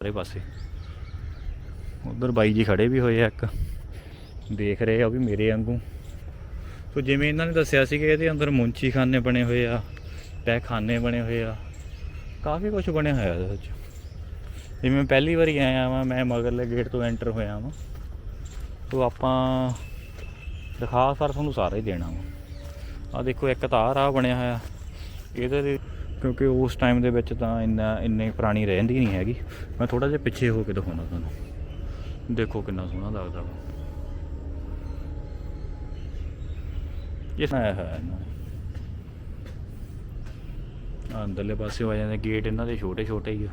ਸਾਰੇ ਪਾਸੇ। ਉਧਰ ਬਾਈ ਜੀ ਖੜੇ ਵੀ ਹੋਏ ਆ ਇੱਕ। ਦੇਖ ਰਹੇ ਆ ਉਹ ਵੀ ਮੇਰੇ ਵਾਂਗੂ। ਸੋ ਜਿਵੇਂ ਇਹਨਾਂ ਨੇ ਦੱਸਿਆ ਸੀ ਕਿ ਇਹਦੇ ਅੰਦਰ ਮੁੰਚੀ ਖਾਨੇ ਬਣੇ ਹੋਏ ਆ ਤਹਿਖਾਨੇ ਬਣੇ ਹੋਏ ਆ, ਕਾਫੀ ਕੁਝ ਬਣਿਆ ਹੋਇਆ ਇਹਦੇ ਵਿੱਚ। ਜਿਵੇਂ ਪਹਿਲੀ ਵਾਰੀ ਆਇਆ ਵਾਂ, ਮੈਂ ਮਗਰਲੇ ਗੇਟ ਤੋਂ ਐਂਟਰ ਹੋਇਆ ਵਾਂ। ਸੋ ਆਪਾਂ ਦਿਖਾ ਸਰ ਤੁਹਾਨੂੰ ਸਾਰਾ ਹੀ ਦੇਣਾ ਵਾ। ਆ ਦੇਖੋ ਇੱਕ ਤਾਂ ਆ ਬਣਿਆ ਹੋਇਆ। ਇਹਦੇ ਕਿਉਂਕਿ ਉਸ ਟਾਈਮ ਦੇ ਵਿੱਚ ਤਾਂ ਇੰਨਾ, ਇੰਨੇ ਪੁਰਾਣੀ ਰਹਿੰਦੀ ਨਹੀਂ ਹੈਗੀ। ਮੈਂ ਥੋੜਾ ਜਿਹਾ ਪਿੱਛੇ ਹੋ ਕੇ ਦਿਖਾਉਣਾ ਤੁਹਾਨੂੰ। ਦੇਖੋ ਕਿੰਨਾ ਸੋਹਣਾ ਲੱਗਦਾ ਵਾ। ਇਹ ਆਇਆ ਹੈ ਇਹਨਾਂ ਨੇ। ਅੰਦਰਲੇ ਪਾਸੇ ਆ ਜਾਂਦੇ ਗੇਟ ਇਹਨਾਂ ਦੇ ਛੋਟੇ ਛੋਟੇ ਹੀ ਆ।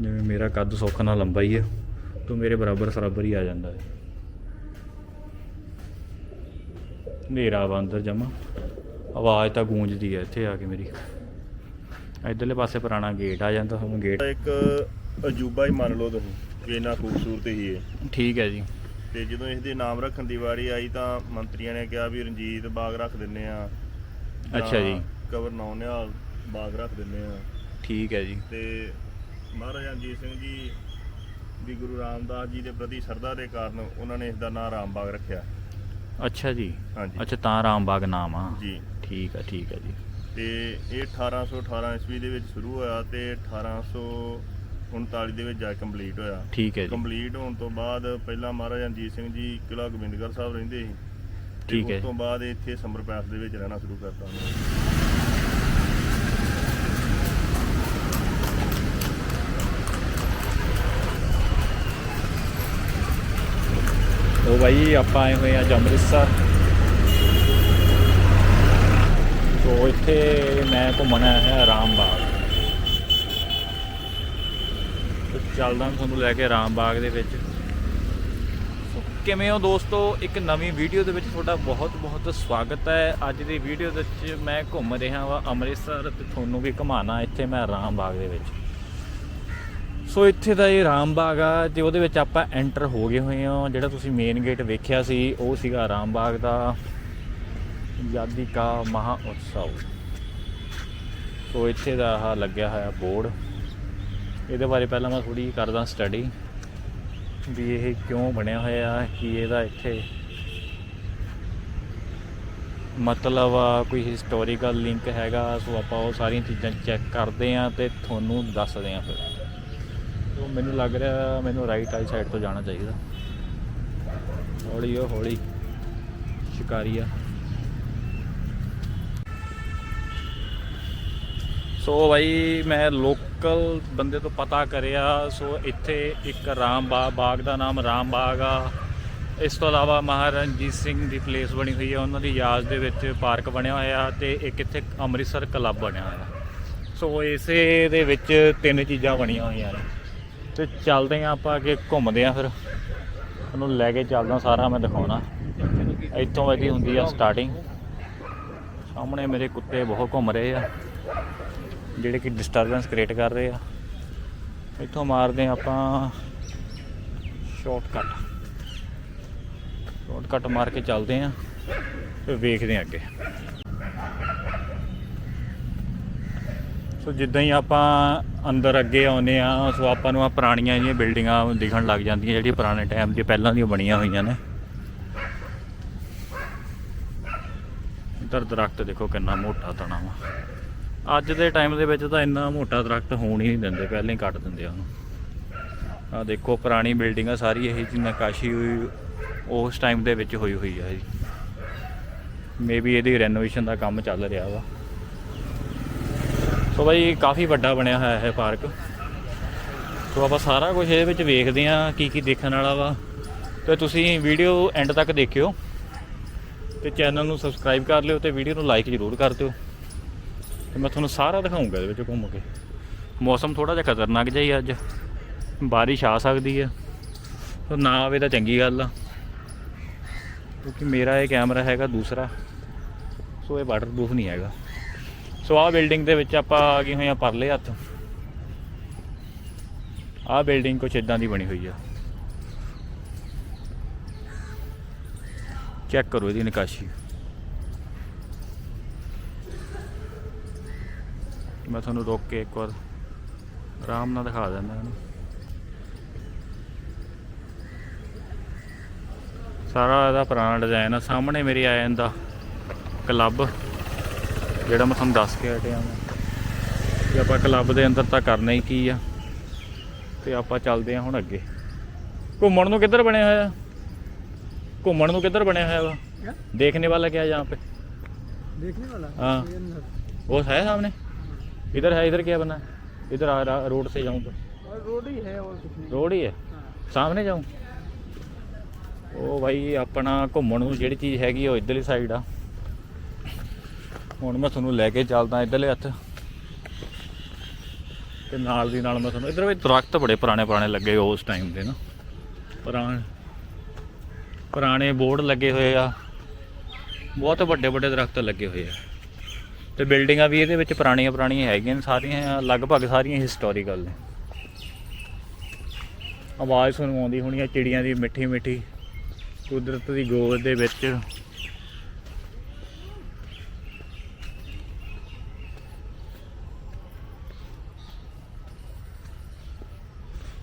ਜਿਵੇਂ ਮੇਰਾ ਕੱਦ ਸੁੱਖ ਨਾਲ ਲੰਬਾ ਹੀ ਆ, ਤੂੰ ਮੇਰੇ ਬਰਾਬਰ ਸਰਾਬਰ ਹੀ ਆ ਜਾਂਦਾ ਹੈ। ਹਨੇਰਾ ਵਾ ਅੰਦਰ ਜਮਾ। ਆਵਾਜ਼ ਤਾਂ ਗੂੰਜਦੀ ਹੈ ਇੱਥੇ ਆ ਕੇ ਮੇਰੀ। ਇਧਰਲੇ ਪਾਸੇ ਪੁਰਾਣਾ ਗੇਟ ਆ ਜਾਂਦਾ ਹੁਣ ਗੇਟ ਇੱਕ ਅਜੂਬਾ ਹੀ ਮੰਨ ਲਓ ਤੁਸੀਂ ਕਿ ਇੰਨਾ ਖੂਬਸੂਰਤ ਹੀ ਹੈ ਠੀਕ ਹੈ ਜੀ। ਤੇ ਜਦੋਂ ਇਸ ਦੇ ਨਾਮ ਰੱਖਣ ਦੀ ਵਾਰੀ ਆਈ ਤਾਂ ਮੰਤਰੀਆਂ ਨੇ ਕਿਹਾ ਵੀ ਰਣਜੀਤ ਬਾਗ ਰੱਖ ਦਿੰਨੇ ਆ। ਅੱਛਾ ਜੀ। ਕਵਰ ਨੌਨਿਆਲ ਬਾਗ ਰੱਖ ਦਿੰਨੇ ਆ। ਠੀਕ ਹੈ ਜੀ। ਤੇ ਮਹਾਰਾਜਾ ਰਣਜੀਤ ਸਿੰਘ ਜੀ ਵੀ ਗੁਰੂ ਰਾਮਦਾਸ ਜੀ ਦੇ ਪ੍ਰਤੀ ਸ਼ਰਧਾ ਦੇ ਕਾਰਨ ਉਹਨਾਂ ਨੇ ਇਸ ਦਾ ਨਾਮ ਰਾਮ ਬਾਗ ਰੱਖਿਆ। ਅੱਛਾ ਜੀ। ਹਾਂਜੀ। ਅੱਛਾ ਤਾਂ ਰਾਮਬਾਗ ਨਾਮ ਆ। ਜੀ। ਠੀਕ ਹੈ ਠੀਕ ਹੈ ਜੀ। ਤੇ ਇਹ 1818 ਈਸਵੀ ਦੇ ਵਿੱਚ ਸ਼ੁਰੂ ਹੋਇਆ ਤੇ 1839 ਦੇ ਵਿੱਚ ਜਾ ਕੇ ਕੰਪਲੀਟ ਹੋਇਆ। ਠੀਕ ਹੈ ਜੀ। ਕੰਪਲੀਟ ਹੋਣ ਤੋਂ ਬਾਅਦ ਪਹਿਲਾਂ ਮਹਾਰਾਜਾ ਰਣਜੀਤ ਸਿੰਘ ਜੀ ਕਿਲ੍ਹਾ ਗੋਬਿੰਦਗੜ੍ਹ ਸਾਹਿਬ ਰਹਿੰਦੇ ਸੀ। ਤੇ ਠੀਕ ਹੈ। ਉਸ ਤੋਂ ਬਾਅਦ ਇੱਥੇ ਸਮਰ ਪੈਸ ਦੇ ਵਿੱਚ ਰਹਿਣਾ ਸ਼ੁਰੂ ਕਰਤਾ ਉਹਨਾਂ ਨੇ। ਉਹ ਬਾਈ ਆਪਾਂ ਆਏ ਹੋਏ ਆ ਅੱਜ ਅੰਮ੍ਰਿਤਸਰ। ਸੋ ਇੱਥੇ ਮੈਂ ਘੁੰਮਣ ਆਇਆ ਹੈ ਰਾਮਬਾਗ। ਤੇ ਚੱਲਦਾ ਤੁਹਾਨੂੰ ਲੈ ਕੇ ਰਾਮਬਾਗ ਦੇ ਵਿੱਚ। ਸੋ ਕਿਵੇਂ ਹੋ ਦੋਸਤੋ? ਇੱਕ ਨਵੀਂ ਵੀਡੀਓ ਦੇ ਵਿੱਚ ਤੁਹਾਡਾ ਬਹੁਤ ਬਹੁਤ ਸਵਾਗਤ ਹੈ। ਅੱਜ ਦੀ ਵੀਡੀਓ ਦੇ ਵਿੱਚ ਮੈਂ ਘੁੰਮ ਰਿਹਾ ਹਾਂ ਅੰਮ੍ਰਿਤਸਰ ਤੇ ਤੁਹਾਨੂੰ ਵੀ ਘੁਮਾਣਾ ਇੱਥੇ ਮੈਂ ਰਾਮਬਾਗ ਦੇ ਵਿੱਚ। ਸੋ ਇੱਥੇ ਦਾ ਇਹ ਰਾਮਬਾਗ ਆ ਤੇ ਉਹਦੇ ਵਿੱਚ ਆਪਾਂ ਐਂਟਰ ਹੋ ਗਏ ਹੋਏ ਆ ਜਿਹੜਾ ਤੁਸੀਂ ਮੇਨ ਗੇਟ ਵੇਖਿਆ ਸੀ, ਉਹ ਸੀਗਾ ਰਾਮਬਾਗ ਦਾ। ਆਜ਼ਾਦੀ ਕਾ ਮਹਾ ਉਤਸਵ। ਸੋ ਇੱਥੇ ਦਾ ਆਹ ਲੱਗਿਆ ਹੋਇਆ ਬੋਰਡ। ਇਹਦੇ ਬਾਰੇ ਪਹਿਲਾਂ ਮੈਂ ਥੋੜੀ ਕਰਦਾ ਸਟੱਡੀ ਵੀ ਇਹ ਕਿਉਂ ਬਣਿਆ ਹੋਇਆ, ਕਿ ਇਹਦਾ ਇੱਥੇ ਮਤਲਬ ਕੋਈ ਹਿਸਟੋਰੀਕਲ ਲਿੰਕ ਹੈਗਾ, ਸੋ ਆਪਾਂ ਉਹ ਸਾਰੀਆਂ ਚੀਜ਼ਾਂ ਚੈੱਕ ਕਰਦੇ ਆ ਤੇ ਤੁਹਾਨੂੰ ਦੱਸਦੇ ਆ ਫਿਰ। ਸੋ ਮੈਨੂੰ ਲੱਗ ਰਿਹਾ ਮੈਨੂੰ ਰਾਈਟ ਵਾਲੀ ਸਾਈਡ ਤੋਂ ਜਾਣਾ ਚਾਹੀਦਾ। ਹੌਲੀ ਹੌਲੀ ਸ਼ਿਕਾਰੀਆ ਸੋ ਭਾਈ ਮੈਂ ਲੋਕਲ ਬੰਦੇ ਤੋਂ ਪਤਾ ਕਰਿਆ, ਸੋ ਇੱਥੇ ਇੱਕ ਰਾਮ ਬਾ- ਬਾਗ ਦਾ ਨਾਮ ਰਾਮ ਬਾਗ ਆ। ਇਸ ਤੋਂ ਇਲਾਵਾ ਮਹਾਰਣਜੀਤ ਸਿੰਘ ਦੀ ਪਲੇਸ ਬਣੀ ਹੋਈ ਹੈ ਉਹਨਾਂ ਦੀ ਯਾਦ ਦੇ ਵਿੱਚ ਪਾਰਕ ਬਣਿਆ ਹੋਇਆ ਤੇ ਇੱਕ ਇੱਥੇ ਅੰਮ੍ਰਿਤਸਰ ਕਲੱਬ ਬਣਿਆ ਹੋਇਆ। ਸੋ ਇਸੇ ਦੇ ਵਿੱਚ ਤਿੰਨ ਚੀਜ਼ਾਂ ਬਣੀਆਂ ਹੋਈਆਂ ਨੇ। ਤੇ ਚੱਲਦੇ ਆਂ ਆਪਾਂ ਅੱਗੇ, ਘੁੰਮਦੇ ਆਂ ਫਿਰ। ਉਹਨੂੰ ਲੈ ਕੇ ਚੱਲਦਾ ਸਾਰਾ ਮੈਂ ਦਿਖਾਉਣਾ। ਇੱਥੋਂ ਇਹਦੀ ਹੁੰਦੀ ਆ ਸਟਾਰਟਿੰਗ ਸਾਹਮਣੇ ਮੇਰੇ ਕੁੱਤੇ ਬਹੁਤ ਘੁੰਮ ਰਹੇ ਆ। ਜਿਹੜੇ ਕਿ ਡਿਸਟਰਬੈਂਸ ਕ੍ਰੀਏਟ ਕਰ ਰਹੇ ਆ। ਇੱਥੋਂ ਮਾਰਦੇ ਆਂ ਆਪਾਂ ਸ਼ਾਰਟਕਟ ਸ਼ਾਰਟਕਟ ਮਾਰ ਕੇ ਚੱਲਦੇ ਆਂ ਤੇ ਵੇਖਦੇ ਆਂ ਅੱਗੇ। ਸੋ ਜਿੱਦਾਂ ਹੀ ਆਪਾਂ ਅੰਦਰ ਅੱਗੇ ਆਉਨੇ ਆ ਸੋ ਆਪਾਂ ਨੂੰ ਆ ਪੁਰਾਣੀਆਂ ਜਿਹੀਆਂ ਬਿਲਡਿੰਗਾਂ ਦਿਖਣ ਲੱਗ ਜਾਂਦੀਆਂ, ਜਿਹੜੀਆਂ ਪੁਰਾਣੇ ਟਾਈਮ ਦੀਆਂ ਪਹਿਲਾਂ ਦੀਆਂ ਬਣੀਆਂ ਹੋਈਆਂ ਨੇ। ਇੱਧਰ ਦਰਖਤ ਦੇਖੋ ਕਿੰਨਾ ਮੋਟਾ ਤਣਾ ਵਾ ਅੱਜ ਦੇ ਟਾਈਮ ਦੇ ਵਿੱਚ ਤਾਂ ਇੰਨਾ ਮੋਟਾ ਦਰਖਤ ਹੋਣ ਹੀ ਨਹੀਂ ਦਿੰਦੇ, ਪਹਿਲਾਂ ਹੀ ਕੱਟ ਦਿੰਦੇ ਆ ਉਹਨੂੰ। ਆ ਦੇਖੋ, ਪੁਰਾਣੀ ਬਿਲਡਿੰਗ ਆ, ਸਾਰੀ ਇਹ ਜੀ ਨਕਾਸ਼ੀ ਹੋਈ, ਉਸ ਟਾਈਮ ਦੇ ਵਿੱਚ ਹੋਈ ਹੋਈ ਆ ਜੀ ਮੇਬੀ ਇਹਦੀ ਰੈਨੋਵੇਸ਼ਨ ਦਾ ਕੰਮ ਚੱਲ ਰਿਹਾ ਵਾ। ਸੋ ਬਾਈ, ਕਾਫੀ ਵੱਡਾ ਬਣਿਆ ਹੋਇਆ ਹੈ ਪਾਰਕ ਸੋ ਆਪਾਂ ਸਾਰਾ ਕੁਝ ਇਹਦੇ ਵਿੱਚ ਵੇਖਦੇ ਹਾਂ ਕੀ ਕੀ ਦੇਖਣ ਵਾਲਾ ਵਾ। ਤੇ ਤੁਸੀਂ ਵੀਡੀਓ ਐਂਡ ਤੱਕ ਦੇਖਿਓ। ਤੇ ਚੈਨਲ ਨੂੰ ਸਬਸਕ੍ਰਾਈਬ ਕਰ ਲਿਓ ਤੇ ਵੀਡੀਓ ਨੂੰ ਲਾਈਕ ਜ਼ਰੂਰ ਕਰ ਦਿਓ। ਤੇ ਮੈਂ ਤੁਹਾਨੂੰ ਸਾਰਾ ਦਿਖਾਉਂਗਾ ਇਹਦੇ ਵਿੱਚ ਘੁੰਮ ਕੇ। ਮੌਸਮ ਥੋੜਾ ਜਿਹਾ ਖਤਰਨਾਕ ਜਿਹਾ ਹੀ ਅੱਜ। ਬਾਰਿਸ਼ ਆ ਸਕਦੀ ਹੈ ਸੋ ਨਾ ਆਵੇ ਤਾਂ ਚੰਗੀ ਗੱਲ ਆ। ਕਿਉਂਕਿ ਮੇਰਾ ਇਹ ਕੈਮਰਾ ਹੈਗਾ ਦੂਸਰਾ। ਸੋ ਇਹ ਵਾਟਰਪ੍ਰੂਫ ਨਹੀਂ ਹੈਗਾ। ਸੋ ਆਹ ਬਿਲਡਿੰਗ ਦੇ ਵਿੱਚ ਆਪਾਂ ਆ ਗਏ ਹੋਏ ਆ ਪਰਲੇ ਹੱਥ। ਆਹ ਬਿਲਡਿੰਗ ਕੁਛ ਇਦਾਂ ਦੀ ਬਣੀ ਹੋਈ ਆ। ਚੈੱਕ ਕਰੋ ਇਹਦੀ ਨਿਕਾਸ਼ੀ। ਕਿ ਮੈਂ ਤੁਹਾਨੂੰ ਰੋਕ ਕੇ ਇੱਕ ਵਾਰ ਆਰਾਮ ਨਾਲ ਦਿਖਾ ਦਿੰਦਾ ਹਾਂ ਸਾਰਾ ਇਹਦਾ ਪੁਰਾਣਾ ਡਿਜ਼ਾਈਨ ਆ। ਸਾਹਮਣੇ ਮੇਰੀ ਆ ਜਾਂਦਾ ਕਲੱਬ ਜਿਹੜਾ ਮੈਂ ਤੁਹਾਨੂੰ ਦੱਸ ਕੇ ਹਟਿਆ ਮੈਂ ਕਿ ਆਪਾਂ ਕਲੱਬ ਦੇ ਅੰਦਰ ਤਾਂ ਕਰਨਾ ਹੀ ਕੀ ਆ। ਤੇ ਆਪਾਂ ਚੱਲਦੇ ਹਾਂ ਹੁਣ ਅੱਗੇ। ਘੁੰਮਣ ਨੂੰ ਕਿੱਧਰ ਬਣਿਆ ਹੋਇਆ? ਘੁੰਮਣ ਨੂੰ ਕਿੱਧਰ ਬਣਿਆ ਹੋਇਆ ਵਾ? ਦੇਖਣੇ ਵਾਲਾ ਕਿਹਾ ਯਹਾਂ ਪੇ? ਦੇਖਣੇ ਵਾਲਾ? ਹਾਂ। ਉਹ ਹੈ ਸਾਹਮਣੇ? इधर है इधर क्या बना है इधर आ रहा रोड से जाऊँ तो और रोड ही है और कुछ नहीं रोड ही है हाँ। ਸਾਹਮਣੇ ਜਾਉਂ ਉਹ ਬਾਈ ਆਪਣਾ ਘੁੰਮਣ ਨੂੰ ਜਿਹੜੀ ਚੀਜ਼ ਹੈਗੀ ਆ ਉਹ ਇਧਰਲੀ ਸਾਈਡ ਆ ਹੁਣ ਮੈਂ ਤੁਹਾਨੂੰ ਲੈ ਕੇ ਚੱਲਦਾ ਇਧਰਲੇ ਹੱਥ ਤੇ ਨਾਲ ਦੀ ਨਾਲ ਮੈਂ ਤੁਹਾਨੂੰ ਇਧਰ ਵੀ ਦਰਖਤ ਬੜੇ ਪੁਰਾਣੇ ਪੁਰਾਣੇ ਲੱਗੇ ਹੋਏ ਉਸ ਟਾਈਮ ਦੇ ਨਾ ਪੁਰਾਣੇ ਪੁਰਾਣੇ ਬੋਰਡ ਲੱਗੇ ਹੋਏ ਆ ਬਹੁਤ ਵੱਡੇ ਵੱਡੇ ਦਰਖਤ ਲੱਗੇ ਹੋਏ ਆ ਤੇ ਬਿਲਡਿੰਗਾਂ ਵੀ ਇਹਦੇ ਵਿੱਚ ਪੁਰਾਣੀਆਂ ਪੁਰਾਣੀਆਂ ਹੈਗੀਆਂ ਨੇ, ਸਾਰੀਆਂ ਲਗਭਗ ਸਾਰੀਆਂ ਹਿਸਟੋਰੀਕਲ ਨੇ। ਆਵਾਜ਼ ਸੁਣਨ ਆਉਂਦੀ ਹੋਣੀ ਆ, ਚਿੜੀਆਂ ਦੀ ਮਿੱਠੀ ਮਿੱਠੀ, ਕੁਦਰਤ ਦੀ ਗੋਦ ਦੇ ਵਿੱਚ।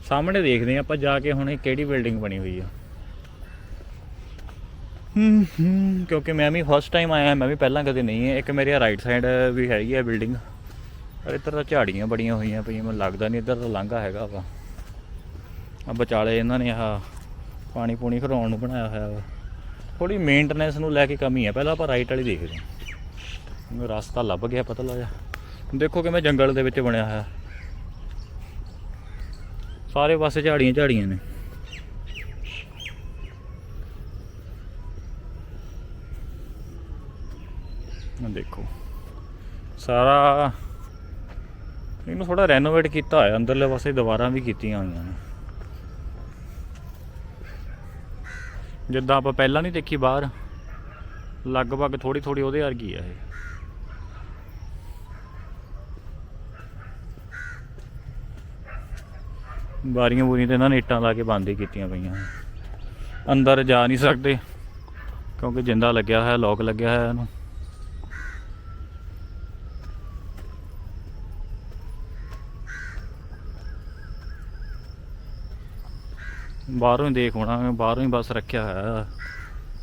ਸਾਹਮਣੇ ਦੇਖਦੇ ਆ ਆਪਾਂ ਜਾ ਕੇ ਹੁਣ ਇਹ ਕਿਹੜੀ ਬਿਲਡਿੰਗ ਬਣੀ ਹੋਈ ਆ। ਕਿਉਂਕਿ ਮੈਂ ਵੀ ਫਸਟ ਟਾਈਮ ਆਇਆ, ਮੈਂ ਵੀ ਪਹਿਲਾਂ ਕਦੇ ਨਹੀਂ ਹੈ ਇੱਕ ਮੇਰੇ ਰਾਈਟ ਸਾਈਡ ਵੀ ਹੈਗੀ ਹੈ ਬਿਲਡਿੰਗ ਪਰ ਇੱਧਰ ਤਾਂ ਝਾੜੀਆਂ ਬੜੀਆਂ ਹੋਈਆਂ ਪਈਆਂ, ਮੈਨੂੰ ਲੱਗਦਾ ਨਹੀਂ ਇੱਧਰ ਤਾਂ ਲਾਂਘਾ ਹੈਗਾ ਵਾ। ਆ ਵਿਚਾਲੇ ਇਹਨਾਂ ਨੇ ਆਹ ਪਾਣੀ ਪੂਣੀ ਖਰਾਉਣ ਨੂੰ ਬਣਾਇਆ ਹੋਇਆ ਵਾ। ਥੋੜੀ ਮੇਨਟੇਨੈਂਸ ਨੂੰ ਲੈ ਕੇ ਕਮੀ ਹੈ ਪਹਿਲਾਂ ਆਪਾਂ ਰਾਈਟ ਵਾਲੀ ਦੇਖਦੇ ਹਾਂ। ਮੈਨੂੰ ਰਸਤਾ ਲੱਭ ਗਿਆ, ਪਤਾ ਲੱਗਾ ਦੇਖੋ ਕਿਵੇਂ ਜੰਗਲ ਦੇ ਵਿੱਚ ਬਣਿਆ ਹੋਇਆ। ਸਾਰੇ ਪਾਸੇ ਝਾੜੀਆਂ ਝਾੜੀਆਂ ਨੇ। ਦੇਖੋ। ਸਾਰਾ ਇਹਨੂੰ ਥੋੜਾ ਰੈਨੋਵੇਟ ਕੀਤਾ ਹੋਇਆ, ਅੰਦਰਲੇ ਪਾਸੇ ਦੀਵਾਰਾਂ ਵੀ ਕੀਤੀਆਂ ਹੋਈਆਂ ਨੇ। ਜਿੱਦਾਂ ਆਪਾਂ ਪਹਿਲਾਂ ਨਹੀਂ ਦੇਖੀ ਬਾਹਰ, ਲਗਭਗ ਥੋੜੀ ਥੋੜੀ ਉਹਦੇ ਵਰਗੀ ਆ ਇਹ। ਬਾਰੀਆਂ ਬੂਰੀਆਂ ਤੇ ਇਹਨਾਂ ਨੇ ਇੱਟਾਂ ਲਾ ਕੇ ਬੰਦ ਹੀ ਕੀਤੀਆਂ ਪਈਆਂ ਅੰਦਰ ਜਾ ਨਹੀਂ ਸਕਦੇ, ਕਿਉਂਕਿ ਜਿੰਦਾ ਲੱਗਿਆ ਹੋਇਆ ਲੋਕ ਲੱਗਿਆ ਹੋਇਆ ਇਹਨੂੰ। ਬਾਹਰੋਂ ਹੀ ਦੇਖ ਹੋਣਾ, ਬਾਹਰੋਂ ਹੀ ਬਸ ਰੱਖਿਆ ਹੋਇਆ।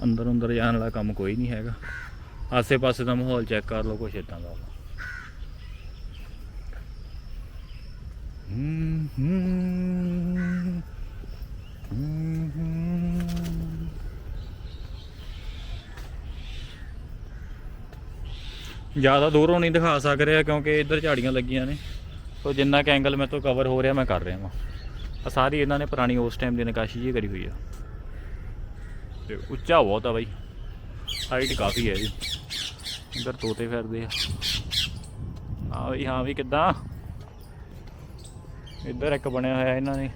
ਅੰਦਰ ਅੰਦਰ ਜਾਣ ਵਾਲਾ ਕੰਮ ਕੋਈ ਨਹੀਂ ਹੈਗਾ। ਆਸੇ ਪਾਸੇ ਦਾ ਮਾਹੌਲ ਚੈੱਕ ਕਰ ਲਓ, ਕੁਛ ਇਦਾਂ ਦਾ ਹੂੰ ਹੂੰ ਹੂੰ ਹੂੰ ਜ਼ਿਆਦਾ ਦੂਰੋਂ ਨਹੀਂ ਦਿਖਾ ਸਕ ਰਿਹਾ ਕਿਉਂਕਿ ਇੱਧਰ ਝਾੜੀਆਂ ਲੱਗੀਆਂ ਨੇ। ਸੋ ਜਿੰਨਾ ਕਿ ਐਂਗਲ ਮੇਰੇ ਤੋਂ ਕਵਰ ਹੋ ਰਿਹਾ, ਮੈਂ ਕਰ ਰਿਹਾ ਵਾਂ। ਆ ਸਾਰੀ ਇਹਨਾਂ ਨੇ ਪੁਰਾਣੀ ਉਸ ਟਾਈਮ ਦੀ ਨਕਾਸ਼ੀ ਜੀ ਕਰੀ ਹੋਈ ਆ। ਤੇ ਉੱਚਾ ਬਹੁਤ ਆ ਬਾਈ। ਹਾਈਟ ਕਾਫੀ ਹੈ ਜੀ। ਇੱਧਰ ਤੋਤੇ ਫਿਰਦੇ ਆ। ਆ ਬਈ, ਹਾਂ ਵੀ ਕਿੱਦਾਂ? ਇੱਧਰ ਇੱਕ ਬਣਿਆ ਹੋਇਆ ਇਹਨਾਂ ਨੇ।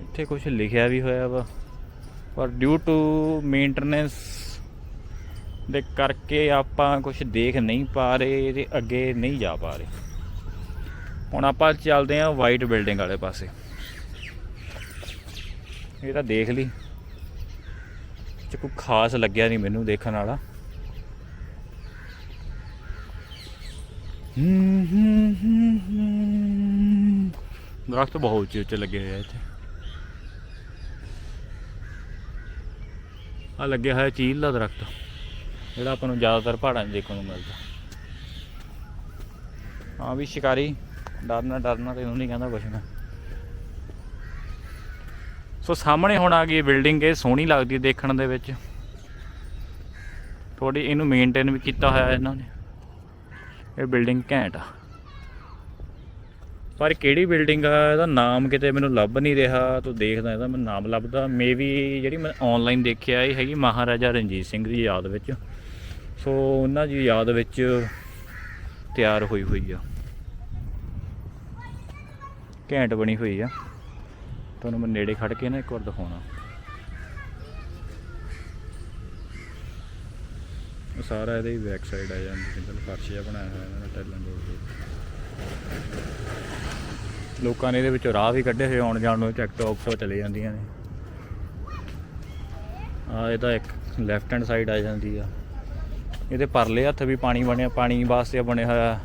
ਇੱਥੇ ਕੁਝ ਲਿਖਿਆ ਵੀ ਹੋਇਆ ਵਾ। ਪਰ ਡਿਊ ਟੂ ਮੇਨਟੇਨੈਂਸ ਦੇ ਕਰਕੇ ਆਪਾਂ ਕੁਝ ਦੇਖ ਨਹੀਂ ਪਾ ਰਹੇ ਤੇ ਅੱਗੇ ਨਹੀਂ ਜਾ ਪਾ ਰਹੇ। ਹੁਣ ਆਪਾਂ ਚੱਲਦੇ ਆਂ ਵਾਈਟ ਬਿਲਡਿੰਗ ਵਾਲੇ ਪਾਸੇ। ਇਹ ਤਾਂ ਦੇਖ ਲਈ। ਚ ਕੋਈ ਖਾਸ ਲੱਗਿਆ ਨਹੀਂ ਮੈਨੂੰ ਦੇਖਣ ਵਾਲਾ। ਹੂੰ ਹੂੰ ਹੂੰ ਹੂੰ ਦਰਖਤ ਬਹੁਤ ਉੱਚੇ ਉੱਚੇ ਲੱਗੇ ਹੋਏ ਆ ਇੱਥੇ। ਆ ਲੱਗਿਆ ਹੋਇਆ ਚੀਲ ਦਾ ਦਰਖਤ, ਜਿਹੜਾ ਆਪਾਂ ਨੂੰ ਜ਼ਿਆਦਾਤਰ ਪਹਾੜਾਂ 'ਚ ਦੇਖਣ ਨੂੰ ਮਿਲਦਾ। ਹਾਂ ਵੀ ਸ਼ਿਕਾਰੀ ਡਰਨਾ ਡਰਨਾ ਤੇ ਨਹੀਂ ਕਹਿੰਦਾ ਕੁਛ ਮੈਂ। ਸੋ ਸਾਹਮਣੇ ਹੁਣ ਆ ਗਈ ਬਿਲਡਿੰਗ, ਇਹ ਸੋਹਣੀ ਲੱਗਦੀ ਦੇਖਣ ਦੇ ਵਿੱਚ। ਥੋੜੀ ਇਹਨੂੰ ਮੇਨਟੇਨ ਵੀ ਕੀਤਾ ਹੋਇਆ ਇਹਨਾਂ ਨੇ। ਇਹ ਬਿਲਡਿੰਗ ਘੈਂਟ ਆ। ਪਰ ਕਿਹੜੀ ਬਿਲਡਿੰਗ ਆ, ਇਹਦਾ ਨਾਮ ਕਿਤੇ ਮੈਨੂੰ ਲੱਭ ਨਹੀਂ ਰਿਹਾ, ਤੂੰ ਦੇਖਦਾ ਇਹਦਾ ਮੈਨੂੰ ਨਾਮ ਲੱਭਦਾ। ਮੇਬੀ ਜਿਹੜੀ ਮੈਂ ਆਨਲਾਈਨ ਦੇਖਿਆ, ਇਹ ਹੈਗੀ ਮਹਾਰਾਜਾ ਰਣਜੀਤ ਸਿੰਘ ਦੀ ਯਾਦ ਵਿੱਚ। ਸੋ ਉਹਨਾਂ ਦੀ ਯਾਦ ਵਿੱਚ ਤਿਆਰ ਹੋਈ ਹੋਈ ਆ। ਘੈਂਟ ਬਣੀ ਹੋਈ ਆ। ਤੁਹਾਨੂੰ ਮੈਂ ਨੇੜੇ ਖੜ ਕੇ ਨਾ ਇੱਕ ਵਾਰ ਦਿਖਾਉਣਾ। ਇਹ ਸਾਰਾ ਇਹਦੇ ਹੀ ਬੈਕ ਸਾਈਡ ਆ ਜਾਂਦੀ ਸਿੰਗਲ ਫਰਸ਼ ਜਿਹਾ ਬਣਾਇਆ ਹੋਇਆ ਇਹਨਾਂ ਨੇ ਟੈਲਾਂ ਦੇ ਲੋਕਾਂ ਨੇ ਇਹਦੇ ਵਿੱਚੋਂ ਰਾਹ ਵੀ ਕੱਢੇ ਹੋਏ, ਆਉਣ ਜਾਣ ਨੂੰ ਚੈੱਕ ਟੌਪ ਤੋਂ ਚਲੇ ਜਾਂਦੀਆਂ ਨੇ। ਆ ਇਹਦਾ ਇੱਕ ਲੈਫਟ ਹੈਂਡ ਸਾਈਡ ਆ ਜਾਂਦੀ ਆ। ਇਹਦੇ ਪਰਲੇ ਹੱਥ ਵੀ ਪਾਣੀ ਬਣਿਆ, ਪਾਣੀ ਵਾਸਤੇ ਬਣਿਆ ਹੋਇਆ।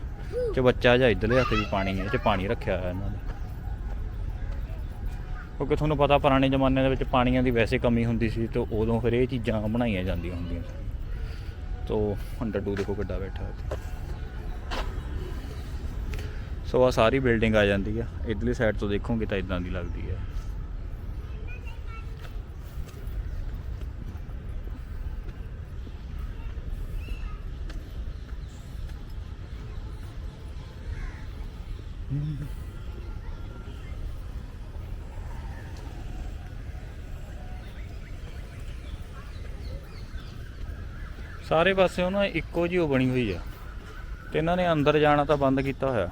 ਚ ਬੱਚਾ ਜਾਂ ਇਧਰਲੇ ਹੱਥ ਵੀ ਪਾਣੀ ਹੈ ਇਹ ਚ ਪਾਣੀ ਰੱਖਿਆ ਹੋਇਆ ਇਹਨਾਂ ਨੇ। ਕਿਉਂਕਿ ਤੁਹਾਨੂੰ ਪਤਾ ਪੁਰਾਣੇ ਜ਼ਮਾਨੇ ਦੇ ਵਿੱਚ ਪਾਣੀਆਂ ਦੀ ਵੈਸੇ ਕਮੀ ਹੁੰਦੀ ਸੀ ਤੇ ਉਦੋਂ ਫਿਰ ਇਹ ਚੀਜ਼ਾਂ ਬਣਾਈਆਂ ਜਾਂਦੀਆਂ ਹੁੰਦੀਆਂ ਸੀ। ਤੋ ਡੱਡੂ ਦੇਖੋ ਕਿੱਡਾ ਬੈਠਾ ਉੱਥੇ ਸੋ ਆ ਸਾਰੀ ਬਿਲਡਿੰਗ ਆ ਜਾਂਦੀ ਆ। ਇਧਰਲੀ ਸਾਈਡ ਤੋਂ ਦੇਖੋਗੇ ਤਾਂ ਇਦਾਂ ਦੀ ਲੱਗਦੀ ਹੈ ਸਾਰੇ ਪਾਸੇ ਉਹਨਾਂ ਇੱਕੋ ਜਿਹੀ ਉਹ ਬਣੀ ਹੋਈ ਆ। ਤੇ ਇਹਨਾਂ ਨੇ ਅੰਦਰ ਜਾਣਾ ਤਾਂ ਬੰਦ ਕੀਤਾ ਹੋਇਆ।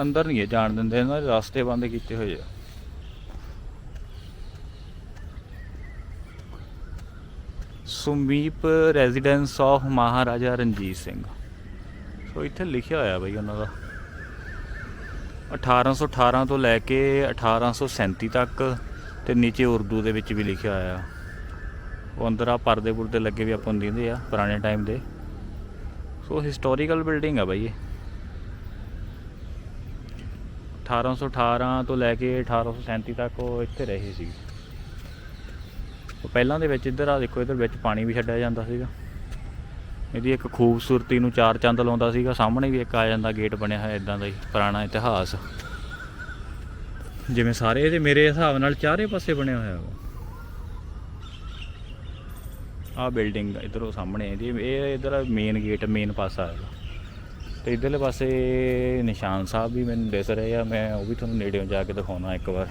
ਅੰਦਰ ਨਹੀਂ ਇਹ ਜਾਣ ਦਿੰਦੇ, ਇਹਨਾਂ ਦੇ ਰਸਤੇ ਬੰਦ ਕੀਤੇ ਹੋਏ ਆ। ਸੁਮੀਪ residence of Maharaja Ranjit Singh. So ਇੱਥੇ ਲਿਖਿਆ ਹੋਇਆ ਬਈ ਉਹਨਾਂ ਦਾ। 1818 ਤੋਂ ਲੈ ਕੇ 1837 ਤੱਕ ਤੇ ਨੀਚੇ ਉਰਦੂ ਦੇ ਵਿੱਚ ਵੀ ਲਿਖਿਆ ਹੋਇਆ। ਉਹ ਅੰਦਰ ਆ, ਪਰਦੇ ਪੁਰਦੇ ਲੱਗੇ ਵੀ ਆਪਾਂ ਨੂੰ ਦਿੰਦੇ ਆ, ਪੁਰਾਣੇ ਟਾਈਮ ਦੇ। ਸੋ ਹਿਸਟੋਰੀਕਲ ਬਿਲਡਿੰਗ ਆ ਬਾਈ ਇਹ। 1818 ਤੋਂ ਲੈ ਕੇ 1837 ਤੱਕ ਉਹ ਇੱਥੇ ਰਹੇ ਸੀ ਉਹ ਪਹਿਲਾਂ ਦੇ ਵਿੱਚ ਇੱਧਰ ਆ, ਦੇਖੋ, ਇੱਧਰ ਵਿੱਚ ਪਾਣੀ ਵੀ ਛੱਡਿਆ ਜਾਂਦਾ ਸੀਗਾ। ਇਹਦੀ ਇੱਕ ਖੂਬਸੂਰਤੀ ਨੂੰ ਚਾਰ ਚੰਦ ਲਾਉਂਦਾ ਸੀਗਾ, ਸਾਹਮਣੇ ਵੀ ਇੱਕ ਆ ਜਾਂਦਾ, ਗੇਟ ਬਣਿਆ ਹੋਇਆ ਇਦਾਂ ਦਾ ਹੀ, ਪੁਰਾਣਾ ਇਤਿਹਾਸ। ਜਿਵੇਂ ਸਾਰੇ ਇਹਦੇ ਮੇਰੇ ਹਿਸਾਬ ਨਾਲ ਚਾਰੇ ਪਾਸੇ ਬਣਿਆ ਹੋਇਆ ਵਾ। ਆ ਬਿਲਡਿੰਗ ਇਧਰੋਂ ਸਾਹਮਣੇ ਇਹਦੀ ਇਹ ਇਧਰ ਮੇਨ ਗੇਟ ਮੇਨ ਪਾਸਾ ਹੈ ਤੇ ਇਧਰਲੇ ਪਾਸੇ ਨਿਸ਼ਾਨ ਸਾਹਿਬ ਵੀ ਮੈਨੂੰ ਦਿਸ ਰਹੇ ਆ, ਮੈਂ ਉਹ ਵੀ ਤੁਹਾਨੂੰ ਨੇੜਿਓਂ ਜਾ ਕੇ ਦਿਖਾਉਣਾ ਇੱਕ ਵਾਰ।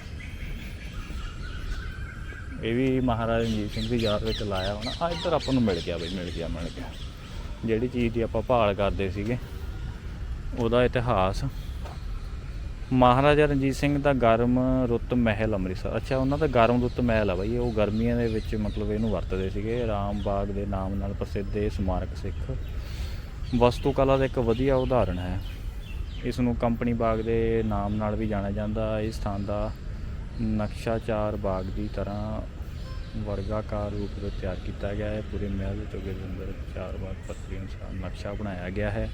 ਇਹ ਵੀ ਮਹਾਰਾਜਾ ਰਣਜੀਤ ਸਿੰਘ ਦੀ ਯਾਦ ਵਿੱਚ ਲਾਇਆ ਹੋਣਾ। ਆ ਇੱਧਰ ਆਪਾਂ ਨੂੰ ਮਿਲ ਗਿਆ ਬਈ, ਮਿਲ ਗਿਆ ਮਿਲ ਗਿਆ। ਜਿਹੜੀ ਚੀਜ਼ ਦੀ ਆਪਾਂ ਭਾਲ ਕਰਦੇ ਸੀਗੇ, ਉਹਦਾ ਇਤਿਹਾਸ ਮਹਾਰਾਜਾ ਰਣਜੀਤ ਸਿੰਘ ਦਾ ਗਰਮ ਰੁੱਤ ਮਹਿਲ ਅੰਮ੍ਰਿਤਸਰ। ਅੱਛਾ, ਉਹਨਾਂ ਦਾ ਗਰਮ ਰੁੱਤ ਮਹਿਲ ਆ ਬਾਈ ਉਹ ਗਰਮੀਆਂ ਦੇ ਵਿੱਚ ਮਤਲਬ ਇਹਨੂੰ ਵਰਤਦੇ ਸੀਗੇ, ਰਾਮ ਬਾਗ ਦੇ ਨਾਮ ਨਾਲ ਪ੍ਰਸਿੱਧ ਇਹ ਸਮਾਰਕ ਸਿੱਖ। ਵਸਤੂ ਕਲਾ ਦਾ ਇੱਕ ਵਧੀਆ ਉਦਾਹਰਣ ਹੈ। ਇਸ ਨੂੰ ਕੰਪਨੀ ਬਾਗ ਦੇ ਨਾਮ ਨਾਲ ਵੀ ਜਾਣਿਆ ਜਾਂਦਾ। ਇਸ ਸਥਾਨ ਦਾ ਨਕਸ਼ਾਚਾਰ ਬਾਗ ਦੀ ਤਰ੍ਹਾਂ ਵਰਗਾਕਾਰ ਰੂਪ ਵਿੱਚ ਤਿਆਰ ਕੀਤਾ ਗਿਆ ਹੈ। ਪੂਰੇ ਮਹਿਲ ਦੇ ਚੌਗਿਰਦੇ ਅੰਦਰ ਚਾਰ ਬਾਗ, ਪੱਤਰੀ ਅਨੁਸਾਰ ਨਕਸ਼ਾ ਬਣਾਇਆ ਗਿਆ ਹੈ।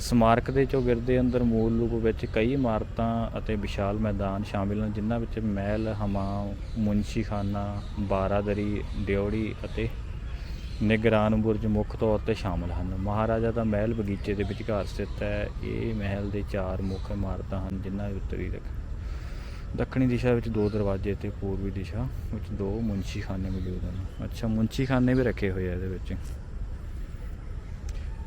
ਸਮਾਰਕ ਦੇ ਚੌਗਿਰਦੇ ਅੰਦਰ ਮੂਲ ਰੂਪ ਵਿੱਚ ਕਈ ਇਮਾਰਤਾਂ ਅਤੇ ਵਿਸ਼ਾਲ ਮੈਦਾਨ ਸ਼ਾਮਿਲ ਹਨ, ਜਿਨ੍ਹਾਂ ਵਿੱਚ ਮਹਿਲ ਹਮਾਮ ਮੁਨਸ਼ੀਖਾਨਾ, ਬਾਰਾਦਰੀ ਡਿਉੜੀ ਅਤੇ ਨਿਗਰਾਨ ਬੁਰਜ ਮੁੱਖ ਤੌਰ ਤੇ ਸ਼ਾਮਲ ਹਨ। ਮਹਾਰਾਜਾ ਦਾ ਮਹਿਲ ਬਗੀਚੇ ਦੇ ਵਿਚਕਾਰ ਸਥਿਤ ਹੈ। ਇਹ ਮਹਿਲ ਦੇ ਚਾਰ ਮੁੱਖ ਇਮਾਰਤਾਂ ਹਨ, ਜਿਨ੍ਹਾਂ ਵਿੱਚ ਉੱਤਰੀ ਦੱਖਣੀ ਦਿਸ਼ਾ ਵਿੱਚ ਦੋ ਦਰਵਾਜ਼ੇ ਤੇ ਪੂਰਬੀ ਦਿਸ਼ਾ ਵਿੱਚ ਦੋ ਮੁਨਸ਼ੀਖਾਨੇ ਮੌਜੂਦ ਹਨ। ਅੱਛਾ, ਮੁਨਸ਼ੀਖਾਨੇ ਵੀ ਰੱਖੇ ਹੋਏ ਆ ਇਹਦੇ ਵਿੱਚ।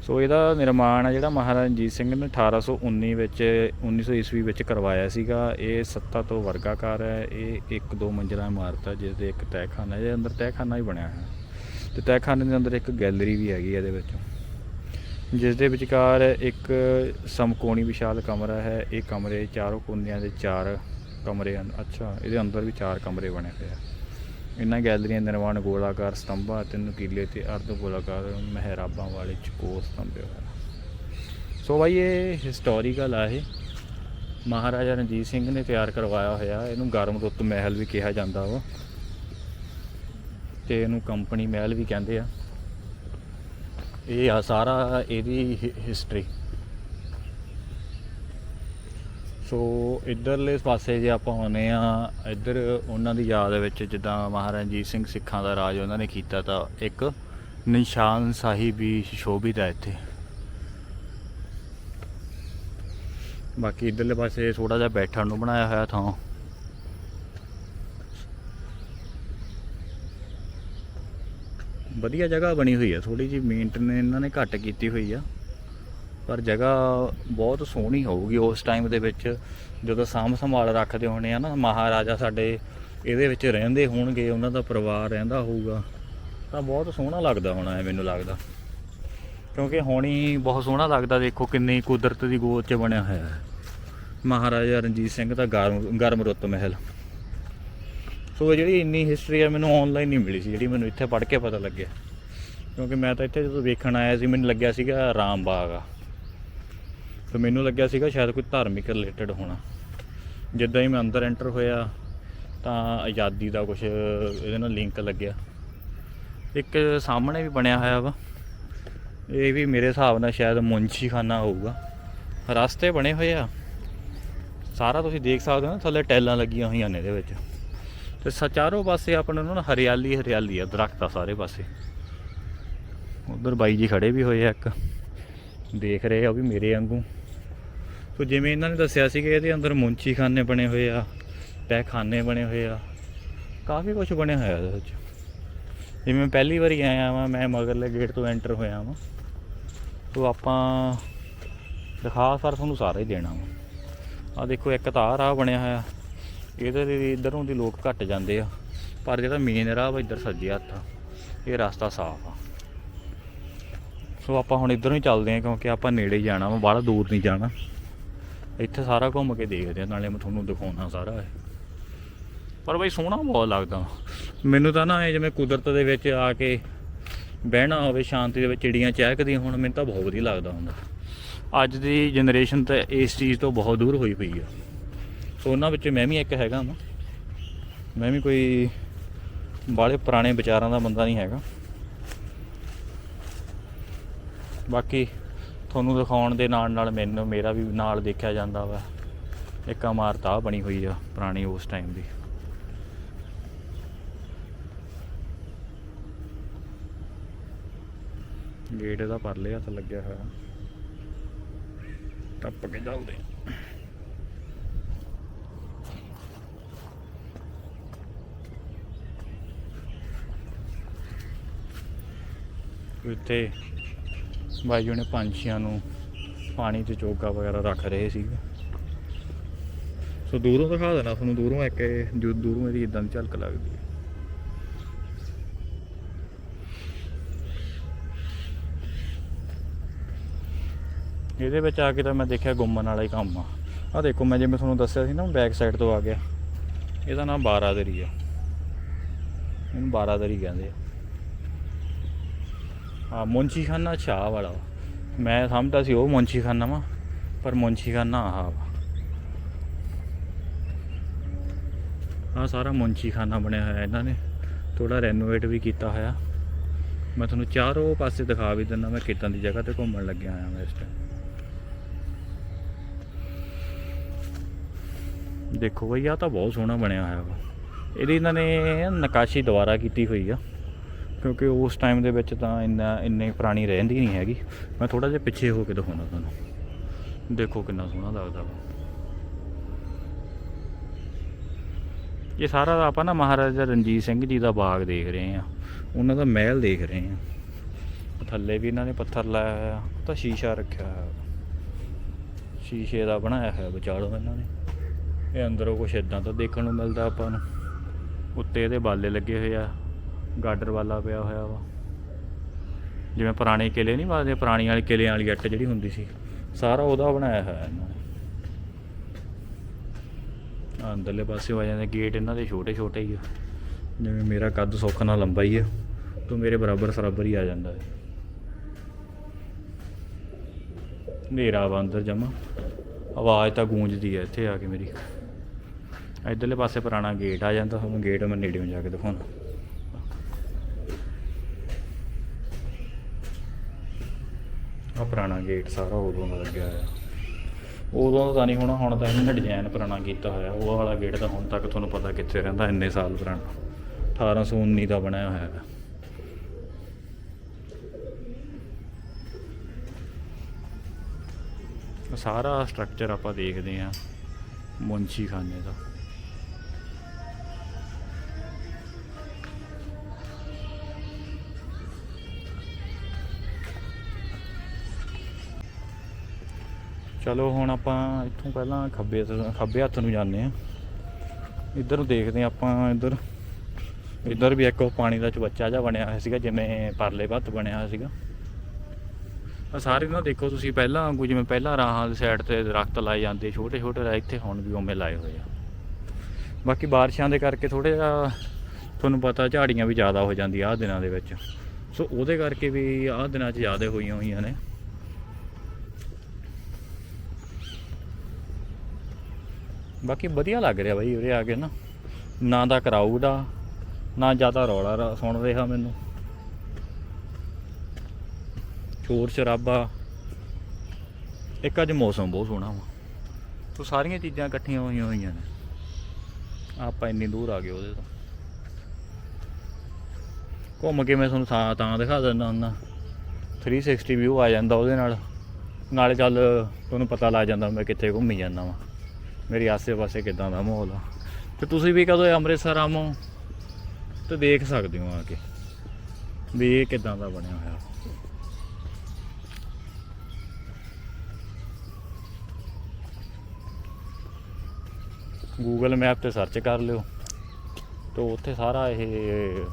ਸੋ ਇਹਦਾ ਨਿਰਮਾਣ ਆ ਜਿਹੜਾ ਮਹਾਰਾਜਾ ਰਣਜੀਤ ਸਿੰਘ ਨੇ 1819 ਵਿੱਚ 1900 ਈਸਵੀ ਵਿੱਚ ਕਰਵਾਇਆ ਸੀਗਾ। ਇਹ ਸੱਤਾ ਤੋਂ ਵਰਗਾਕਾਰ ਹੈ। ਇਹ ਇੱਕ ਦੋ ਮੰਜ਼ਿਲਾ ਇਮਾਰਤ ਹੈ ਜਿਸ ਦੇ ਇੱਕ ਤਹਿਖਾਨਾ, ਇਹਦੇ ਅੰਦਰ ਤਹਿਖਾਨਾ ਹੀ ਬਣਿਆ ਹੈ ਤੇ ਤਹਿਖਾਨੇ ਦੇ ਅੰਦਰ ਇੱਕ ਗੈਲਰੀ ਵੀ ਹੈਗੀ ਇਹਦੇ ਵਿੱਚ। ਜਿਸ ਦੇ ਵਿਚਕਾਰ ਇੱਕ ਸਮਕੋਣੀ ਵਿਸ਼ਾਲ ਕਮਰਾ ਹੈ। ਇਹ ਕਮਰੇ ਚਾਰੋਂ ਕੋਨਿਆਂ ਦੇ ਚਾਰ ਕਮਰੇ ਹਨ। ਅੱਛਾ, ਇਹਦੇ ਅੰਦਰ ਵੀ ਚਾਰ ਕਮਰੇ ਬਣੇ ਹੋਏ ਆ। ਇਹਨਾਂ ਗੈਲਰੀਆਂ ਦਾ ਨਿਰਮਾਣ ਗੋਲਾਕਾਰ ਸਤੰਭਾਂ ਅਤੇ ਨੁਕੀਲੇ ਤੇ ਅਰਧ ਗੋਲਾਕਾਰ ਮਹਿਰਾਬਾਂ ਵਾਲੇ ਚਕੋਰ ਸਤੰਭੇ ਹੋਇਆ ਸੋ ਬਾਈ, ਇਹ ਹਿਸਟੋਰੀਕਲ ਆ ਇਹ। ਮਹਾਰਾਜਾ ਰਣਜੀਤ ਸਿੰਘ ਨੇ ਤਿਆਰ ਕਰਵਾਇਆ ਹੋਇਆ। ਇਹਨੂੰ ਗਰਮ ਰੁੱਤ ਮਹਿਲ ਵੀ ਕਿਹਾ ਜਾਂਦਾ ਵਾ। ਤੇ ਇਹਨੂੰ ਕੰਪਨੀ ਮਹਿਲ ਵੀ ਕਹਿੰਦੇ ਆ। ਇਹ ਆ ਸਾਰਾ ਇਹਦੀ ਹਿਸਟਰੀ ਸੋ ਇਧਰਲੇ ਪਾਸੇ ਜੇ ਆਪਾਂ ਆਉਂਦੇ ਆ ਇੱਧਰ ਉਹਨਾਂ ਦੀ ਯਾਦ ਵਿੱਚ ਜਿੱਦਾਂ ਮਹਾਰਾਜਾ ਰਣਜੀਤ ਸਿੰਘ ਸਿੱਖਾਂ ਦਾ ਰਾਜ ਉਹਨਾਂ ਨੇ ਕੀਤਾ ਤਾਂ ਇੱਕ ਨਿਸ਼ਾਨ ਸਾਹਿਬ ਵੀ ਸ਼ੋਭਿਤ ਹੈ ਇੱਥੇ। ਬਾਕੀ ਇਧਰਲੇ ਪਾਸੇ ਥੋੜਾ ਜਿਹਾ ਬੈਠਣ ਨੂੰ ਬਣਾਇਆ ਹੋਇਆ ਥਾਂ। ਵਧੀਆ ਜਗ੍ਹਾ ਬਣੀ ਹੋਈ ਆ ਥੋੜੀ ਜਿਹੀ ਮੇਨਟੇਨ ਇਹਨਾਂ ਨੇ ਘੱਟ ਕੀਤੀ ਹੋਈ ਆ। ਪਰ ਜਗ੍ਹਾ ਬਹੁਤ ਸੋਹਣੀ ਹੋਊਗੀ ਉਸ ਟਾਈਮ ਦੇ ਵਿੱਚ। ਜਦੋਂ ਸਾਂਭ ਸੰਭਾਲ ਰੱਖਦੇ ਹੋਣੇ ਆ ਨਾ, ਮਹਾਰਾਜਾ ਸਾਡੇ ਇਹਦੇ ਵਿੱਚ ਰਹਿੰਦੇ ਹੋਣਗੇ, ਉਹਨਾਂ ਦਾ ਪਰਿਵਾਰ ਰਹਿੰਦਾ ਹੋਊਗਾ। ਤਾਂ ਬਹੁਤ ਸੋਹਣਾ ਲੱਗਦਾ ਹੋਣਾ ਹੈ ਮੈਨੂੰ ਲੱਗਦਾ। ਕਿਉਂਕਿ ਹੋਣੀ ਬਹੁਤ ਸੋਹਣਾ ਲੱਗਦਾ, ਦੇਖੋ ਕਿੰਨੀ ਕੁਦਰਤ ਦੀ ਗੋਦ 'ਚ ਬਣਿਆ ਹੋਇਆ ਹੈ। ਮਹਾਰਾਜਾ ਰਣਜੀਤ ਸਿੰਘ ਦਾ ਗਰਮ ਗਰਮ ਰੁੱਤ ਮਹਿਲ। ਸੋ ਇਹ ਜਿਹੜੀ ਇੰਨੀ ਹਿਸਟਰੀ ਆ, ਮੈਨੂੰ ਆਨਲਾਈਨ ਨਹੀਂ ਮਿਲੀ ਸੀ, ਜਿਹੜੀ ਮੈਨੂੰ ਇੱਥੇ ਪੜ੍ਹ ਕੇ ਪਤਾ ਲੱਗਿਆ। ਕਿਉਂਕਿ ਮੈਂ ਤਾਂ ਇੱਥੇ ਜਦੋਂ ਵੇਖਣ ਆਇਆ ਸੀ, ਮੈਨੂੰ ਲੱਗਿਆ ਸੀਗਾ ਰਾਮ ਬਾਗ ਆ। ਤੇ ਮੈਨੂੰ ਲੱਗਿਆ ਸੀਗਾ ਸ਼ਾਇਦ ਕੋਈ ਧਾਰਮਿਕ ਰਿਲੇਟਡ ਹੋਣਾ। ਜਿੱਦਾਂ ਹੀ ਮੈਂ ਅੰਦਰ ਐਂਟਰ ਹੋਇਆ, ਤਾਂ ਆਜ਼ਾਦੀ ਦਾ ਕੁਝ ਇਹਦੇ ਨਾਲ ਲਿੰਕ ਲੱਗਿਆ। ਇੱਕ ਸਾਹਮਣੇ ਵੀ ਬਣਿਆ ਹੋਇਆ ਵਾ। ਇਹ ਵੀ ਮੇਰੇ ਹਿਸਾਬ ਨਾਲ ਸ਼ਾਇਦ ਮੁੰਸ਼ੀਖਾਨਾ ਹੋਊਗਾ। ਰਸਤੇ ਬਣੇ ਹੋਏ ਆ। ਸਾਰਾ ਤੁਸੀਂ ਦੇਖ ਸਕਦੇ ਹੋ ਨਾ, ਥੱਲੇ ਟੈਲਾਂ ਲੱਗੀਆਂ ਹੋਈਆਂ ਨੇ ਇਹਦੇ ਵਿੱਚ। ਤੇ ਸ- ਚਾਰੋਂ ਪਾਸੇ ਆਪਣੇ ਨੂੰ ਨਾ ਹਰਿਆਲੀ ਹਰਿਆਲੀ ਆ, ਦਰਖਤ ਆ ਸਾਰੇ ਪਾਸੇ। ਉਧਰ ਬਾਈ ਜੀ ਖੜੇ ਵੀ ਹੋਏ ਆ ਇੱਕ। ਦੇਖ ਰਹੇ ਆ ਉਹ ਵੀ ਮੇਰੇ ਵਾਂਗੂ। ਸੋ ਜਿਵੇਂ ਇਹਨਾਂ ਨੇ ਦੱਸਿਆ ਸੀ ਕਿ ਇਹਦੇ ਅੰਦਰ ਮੁੰਚੀ ਖਾਨੇ ਬਣੇ ਹੋਏ ਆ ਤਹਿਖਾਨੇ ਬਣੇ ਹੋਏ ਆ, ਕਾਫੀ ਕੁਝ ਬਣਿਆ ਹੋਇਆ ਇਹਦੇ ਵਿੱਚ। ਜਿਵੇਂ ਮੈਂ ਪਹਿਲੀ ਵਾਰੀ ਆਇਆ ਵਾਂ, ਮੈਂ ਮਗਰਲੇ ਗੇਟ ਤੋਂ ਐਂਟਰ ਹੋਇਆ ਵਾਂ ਸੋ ਆਪਾਂ ਦਿਖਾ ਸਰ ਤੁਹਾਨੂੰ ਸਾਰਾ ਹੀ ਦੇਣਾ ਵਾ। ਆ ਦੇਖੋ, ਇੱਕ ਤਾਰ ਰਾਹ ਬਣਿਆ ਹੋਇਆ, ਇਹਦੇ ਦੇ ਇਧਰੋਂ ਦੀ ਲੋਕ ਘੱਟ ਜਾਂਦੇ ਆ, ਪਰ ਜਿਹੜਾ ਮੇਨ ਰਾਹ ਵਾ, ਇੱਧਰ ਸੱਜੇ ਹੱਥ ਆ, ਇਹ ਰਸਤਾ ਸਾਫ਼ ਆ। ਸੋ ਆਪਾਂ ਹੁਣ ਇਧਰੋਂ ਹੀ ਚੱਲਦੇ ਆ, ਕਿਉਂਕਿ ਆਪਾਂ ਨੇੜੇ ਹੀ ਜਾਣਾ ਵਾ, ਬਾਹਲਾ ਦੂਰ ਨਹੀਂ ਜਾਣਾ। ਇੱਥੇ ਸਾਰਾ ਘੁੰਮ ਕੇ ਦੇਖਦੇ ਆ, ਨਾਲੇ ਮੈਂ ਤੁਹਾਨੂੰ ਦਿਖਾਉਣਾ ਸਾਰਾ ਇਹ। ਪਰ ਬਈ ਸੋਹਣਾ ਬਹੁਤ ਲੱਗਦਾ। ਮੈਨੂੰ ਤਾਂ ਨਾ ਇਹ ਜਿਵੇਂ ਕੁਦਰਤ ਦੇ ਵਿੱਚ ਆ ਕੇ ਬਹਿਣਾ ਹੋਵੇ, ਸ਼ਾਂਤੀ ਦੇ ਵਿੱਚ ਚਿੜੀਆਂ ਚਹਿਕਦੀਆਂ ਹੁਣ, ਮੈਨੂੰ ਤਾਂ ਬਹੁਤ ਵਧੀਆ ਲੱਗਦਾ ਹੁੰਦਾ। ਅੱਜ ਦੀ ਜਨਰੇਸ਼ਨ ਤਾਂ ਇਸ ਚੀਜ਼ ਤੋਂ ਬਹੁਤ ਦੂਰ ਹੋਈ ਪਈ ਆ। ਸੋ ਉਹਨਾਂ ਵਿੱਚ ਮੈਂ ਵੀ ਇੱਕ ਹੈਗਾ ਨਾ ਮੈਂ ਵੀ ਕੋਈ ਬਾਹਲੇ ਪੁਰਾਣੇ ਵਿਚਾਰਾਂ ਦਾ ਬੰਦਾ ਨਹੀਂ ਹੈਗਾ। ਬਾਕੀ ਤੁਹਾਨੂੰ ਦਿਖਾਉਣ ਦੇ ਨਾਲ ਨਾਲ ਮੈਨੂੰ, ਮੇਰਾ ਵੀ ਨਾਲ ਦੇਖਿਆ ਜਾਂਦਾ ਵਾ। ਇੱਕ ਇਮਾਰਤ ਆ ਬਣੀ ਹੋਈ ਆ ਪੁਰਾਣੀ ਉਸ ਟਾਈਮ ਦੀ। ਗੇਟ ਇਹਦਾ ਪਰਲੇ ਹੱਥ ਲੱਗਿਆ ਹੋਇਆ। ਟੱਪ ਕੇ ਚੱਲਦੇ ਆ। ਬਾਈ ਜੀ ਨੇ ਪੰਛੀਆਂ ਨੂੰ ਪਾਣੀ ਤੇ ਚੋਗਾ ਵਗੈਰਾ ਰੱਖ ਰਹੇ ਸੀਗੇ ਸੋ ਦੂਰੋਂ ਦਿਖਾ ਦੇਣਾ ਤੁਹਾਨੂੰ ਦੂਰੋਂ ਇੱਕ ਜੋ ਦੂਰੋਂ ਇਹਦੀ ਇਦਾਂ ਦੀ ਝਲਕ ਲੱਗਦੀ ਹੈ। ਇਹਦੇ ਵਿੱਚ ਆ ਕੇ ਤਾਂ ਮੈਂ ਦੇਖਿਆ ਗੁੰਮਣ ਵਾਲਾ ਹੀ ਕੰਮ ਆ। ਆ ਦੇਖੋ ਮੈਂ ਜਿਵੇਂ ਤੁਹਾਨੂੰ ਦੱਸਿਆ ਸੀ ਨਾ ਬੈਕ ਸਾਈਡ ਤੋਂ ਆ ਗਿਆ। ਇਹਦਾ ਨਾਮ ਬਾਰਾਦਰੀ ਆ। ਇਹਨੂੰ ਬਾਰਾਦਰੀ ਕਹਿੰਦੇ ਆ। ਆ ਮੁੰਚੀਖਾਨਾ ਛਾਹ ਵਾਲਾ ਵਾ। ਮੈਂ ਸਮਝਦਾ ਸੀ ਉਹ ਮੁੰਚੀਖਾਨਾ ਵਾ, ਪਰ ਮੁੰਚੀਖਾਨਾ ਆਹ ਵਾ। ਆ ਸਾਰਾ ਮੁੰਚੀਖਾਨਾ ਬਣਿਆ ਹੋਇਆ ਇਹਨਾਂ ਨੇ। ਥੋੜਾ ਰੈਨੋਵੇਟ ਵੀ ਕੀਤਾ ਹੋਇਆ। ਮੈਂ ਤੁਹਾਨੂੰ ਚਾਰੋਂ ਪਾਸੇ ਦਿਖਾ ਵੀ ਦਿੰਦਾ, ਮੈਂ ਕਿੱਦਾਂ ਦੀ ਜਗ੍ਹਾ ਤੇ ਘੁੰਮਣ ਲੱਗਿਆ ਆਇਆ ਮੈਂ ਇਸ ਟਾਈਮ ਦੇਖੋ ਬਈ ਆ ਤਾਂ ਬਹੁਤ ਸੋਹਣਾ ਬਣਿਆ ਹੋਇਆ ਵਾ। ਇਹਦੀ ਇਹਨਾਂ ਨੇ ਨਕਾਸ਼ੀ ਦੁਬਾਰਾ ਕੀਤੀ ਹੋਈ ਆ। ਕਿਉਂਕਿ ਉਸ ਟਾਈਮ ਦੇ ਵਿੱਚ ਤਾਂ ਇੰਨਾ, ਇੰਨੇ ਪੁਰਾਣੀ ਰਹਿੰਦੀ ਨਹੀਂ ਹੈਗੀ। ਮੈਂ ਥੋੜਾ ਜਿਹਾ ਪਿੱਛੇ ਹੋ ਕੇ ਦਿਖਾਉਣਾ ਤੁਹਾਨੂੰ। ਦੇਖੋ ਕਿੰਨਾ ਸੋਹਣਾ ਲੱਗਦਾ ਵਾ। ਇਹ ਸਾਰਾ ਆਪਾਂ ਨਾ ਮਹਾਰਾਜਾ ਰਣਜੀਤ ਸਿੰਘ ਜੀ ਦਾ ਬਾਗ ਦੇਖ ਰਹੇ ਆ ਉਹਨਾਂ ਦਾ ਮਹਿਲ ਦੇਖ ਰਹੇ ਆ ਥੱਲੇ ਵੀ ਇਹਨਾਂ ਨੇ ਪੱਥਰ ਲਾਇਆ ਹੋਇਆ। ਤਾਂ ਸ਼ੀਸ਼ਾ ਰੱਖਿਆ ਹੋਇਆ। ਸ਼ੀਸ਼ੇ ਦਾ ਬਣਾਇਆ ਹੋਇਆ ਵਿਚਾਲੋ ਇਹਨਾਂ ਨੇ। ਇਹ ਅੰਦਰੋਂ ਕੁਛ ਇਦਾਂ ਤਾਂ ਦੇਖਣ ਨੂੰ ਮਿਲਦਾ ਆਪਾਂ ਨੂੰ। ਉੱਤੇ ਇਹਦੇ ਬਾਲੇ ਲੱਗੇ ਹੋਏ ਆ। ਗਾਡਰ ਵਾਲਾ ਪਿਆ ਹੋਇਆ ਵਾ। ਜਿਵੇਂ ਪੁਰਾਣੇ ਕਿਲੇ ਨਹੀਂ ਬਾਦੇ ਪੁਰਾਣੀ ਵਾਲੇ ਕਿਲਿਆਂ ਵਾਲੀ ਇੱਟ ਜਿਹੜੀ ਹੁੰਦੀ ਸੀ। ਸਾਰਾ ਉਹਦਾ ਬਣਾਇਆ ਹੋਇਆ ਇਹਨਾਂ ਨੇ। ਅੰਦਰਲੇ ਪਾਸੇ ਆ ਜਾਂਦੇ ਗੇਟ, ਇਹਨਾਂ ਦੇ ਛੋਟੇ ਛੋਟੇ ਹੀ ਆ। ਜਿਵੇਂ ਮੇਰਾ ਕੱਦ ਸੁੱਖ ਨਾਲ ਲੰਬਾ ਹੀ ਆ, ਤੂੰ ਮੇਰੇ ਬਰਾਬਰ ਸਰਾਬਰ ਹੀ ਆ ਜਾਂਦਾ ਹੈ ਹਨੇਰਾ ਵਾ ਅੰਦਰ ਜਮਾ। ਆਵਾਜ਼ ਤਾਂ ਗੂੰਜਦੀ ਹੈ ਇੱਥੇ ਆ ਕੇ ਮੇਰੀ। ਇਧਰਲੇ ਪਾਸੇ ਪੁਰਾਣਾ ਗੇਟ ਆ ਜਾਂਦਾ, ਹੁਣ ਗੇਟ ਮੈਂ ਨੇੜਿਓਂ ਜਾ ਕੇ ਦਿਖਾਉਣਾ। ਆ ਪੁਰਾਣਾ ਗੇਟ ਸਾਰਾ ਉਦੋਂ ਦਾ ਲੱਗਿਆ ਹੋਇਆ। ਉਦੋਂ ਦਾ ਤਾਂ ਨਹੀਂ, ਹੋਣਾ, ਹੁਣ ਤਾਂ ਇਹਨਾਂ ਨੇ ਡਿਜ਼ਾਈਨ ਪੁਰਾਣਾ ਕੀਤਾ ਹੋਇਆ। ਉਹ ਵਾਲਾ ਗੇਟ ਤਾਂ ਹੁਣ ਤੱਕ ਤੁਹਾਨੂੰ ਪਤਾ ਕਿੱਥੇ ਰਹਿੰਦਾ, ਇੰਨੇ ਸਾਲ ਪੁਰਾਣਾ। 1819 ਦਾ ਬਣਿਆ ਹੋਇਆ ਹੈ। ਸਾਰਾ ਸਟਰਕਚਰ ਆਪਾਂ ਦੇਖਦੇ ਹਾਂ ਮੁੰਸ਼ੀ ਖਾਨੇ ਦਾ। ਚਲੋ ਹੁਣ ਆਪਾਂ ਇੱਥੋਂ ਪਹਿਲਾਂ ਖੱਬੇ ਤੋਂ- ਖੱਬੇ ਹੱਥ ਨੂੰ ਜਾਂਦੇ ਆ ਇੱਧਰ ਨੂੰ ਦੇਖਦੇ ਆ ਆਪਾਂ ਇੱਧਰ। ਇੱਧਰ ਵੀ ਇੱਕ ਪਾਣੀ ਦਾ ਚਵੱਚਾ ਜਿਹਾ ਬਣਿਆ ਹੋਇਆ ਸੀਗਾ, ਜਿਵੇਂ ਪਰਲੇ ਭੱਤ ਬਣਿਆ ਹੋਇਆ ਸੀਗਾ। ਆ ਸਾਰੇ ਨਾ ਦੇਖੋ ਤੁਸੀਂ ਪਹਿਲਾਂ ਵਾਂਗੂ, ਜਿਵੇਂ ਪਹਿਲਾਂ ਰਾਹਾਂ ਦੀ ਸਾਈਡ ਤੇ ਦਰਖਤ ਲਾਏ ਜਾਂਦੇ ਛੋਟੇ ਛੋਟੇ ਇੱਥੇ ਹੁਣ ਵੀ ਉਵੇਂ ਲਾਏ ਹੋਏ ਆ। ਬਾਕੀ ਬਾਰਿਸ਼ਾਂ ਦੇ ਕਰਕੇ ਥੋੜੇ ਜਿਹਾ ਤੁਹਾਨੂੰ ਪਤਾ ਝਾੜੀਆਂ ਵੀ ਜ਼ਿਆਦਾ ਹੋ ਜਾਂਦੀਆਂ ਆਹ ਦਿਨਾਂ ਦੇ ਵਿੱਚ। ਸੋ ਉਹਦੇ ਕਰਕੇ ਵੀ ਆਹ ਦਿਨਾਂ 'ਚ ਜ਼ਿਆਦਾ ਹੋਈਆਂ ਹੋਈਆਂ ਨੇ। ਬਾਕੀ ਵਧੀਆ ਲੱਗ ਰਿਹਾ ਬਾਈ ਉਰੇ ਆ ਕੇ ਨਾ। ਨਾ ਦਾ ਕਰਾਊਡ ਆ ਨਾ ਜ਼ਿਆਦਾ ਰੌਲਾ ਰ- ਸੁਣ ਰਿਹਾ ਮੈਨੂੰ। ਸ਼ੋਰ ਸ਼ਰਾਬਾ। ਇੱਕ ਅੱਜ ਮੌਸਮ ਬਹੁਤ ਸੋਹਣਾ ਵਾ। ਤੋ ਸਾਰੀਆਂ ਚੀਜ਼ਾਂ ਇਕੱਠੀਆਂ ਹੋਈਆਂ ਹੋਈਆਂ ਨੇ। ਆਪਾਂ ਇੰਨੀ ਦੂਰ ਆ ਗਏ ਉਹਦੇ ਤੋਂ। ਘੁੰਮ ਕੇ ਮੈਂ ਤੁਹਾਨੂੰ ਤਾਂ ਤਾਂ ਦਿਖਾ ਦਿੰਦਾ ਹੁੰਦਾ। 360 ਵਿਊ ਆ ਜਾਂਦਾ ਉਹਦੇ ਨਾਲ। ਨਾਲੇ ਚੱਲ, ਤੁਹਾਨੂੰ ਪਤਾ ਲੱਗ ਜਾਂਦਾ ਮੈਂ ਕਿੱਥੇ ਘੁੰਮੀ ਜਾਂਦਾ ਵਾਂ। ਮੇਰੇ ਆਸੇ-ਪਾਸੇ ਕਿਦਾਂ ਦਾ ਮਾਹੌਲ ਆ? ਤੇ ਤੁਸੀਂ ਵੀ ਕਦੋਂ ਅੰਮ੍ਰਿਤਸਰ ਆਵੋ ਤੇ ਦੇਖ ਸਕਦੇ ਹੋ ਆ ਕੇ ਵੀ ਇਹ ਕਿਦਾਂ ਦਾ ਬਣਿਆ ਹੋਇਆ। ਗੂਗਲ ਮੈਪ ਤੇ ਸਰਚ ਕਰ ਲਿਓ। ਤੇ ਉੱਥੇ ਸਾਰਾ ਇਹ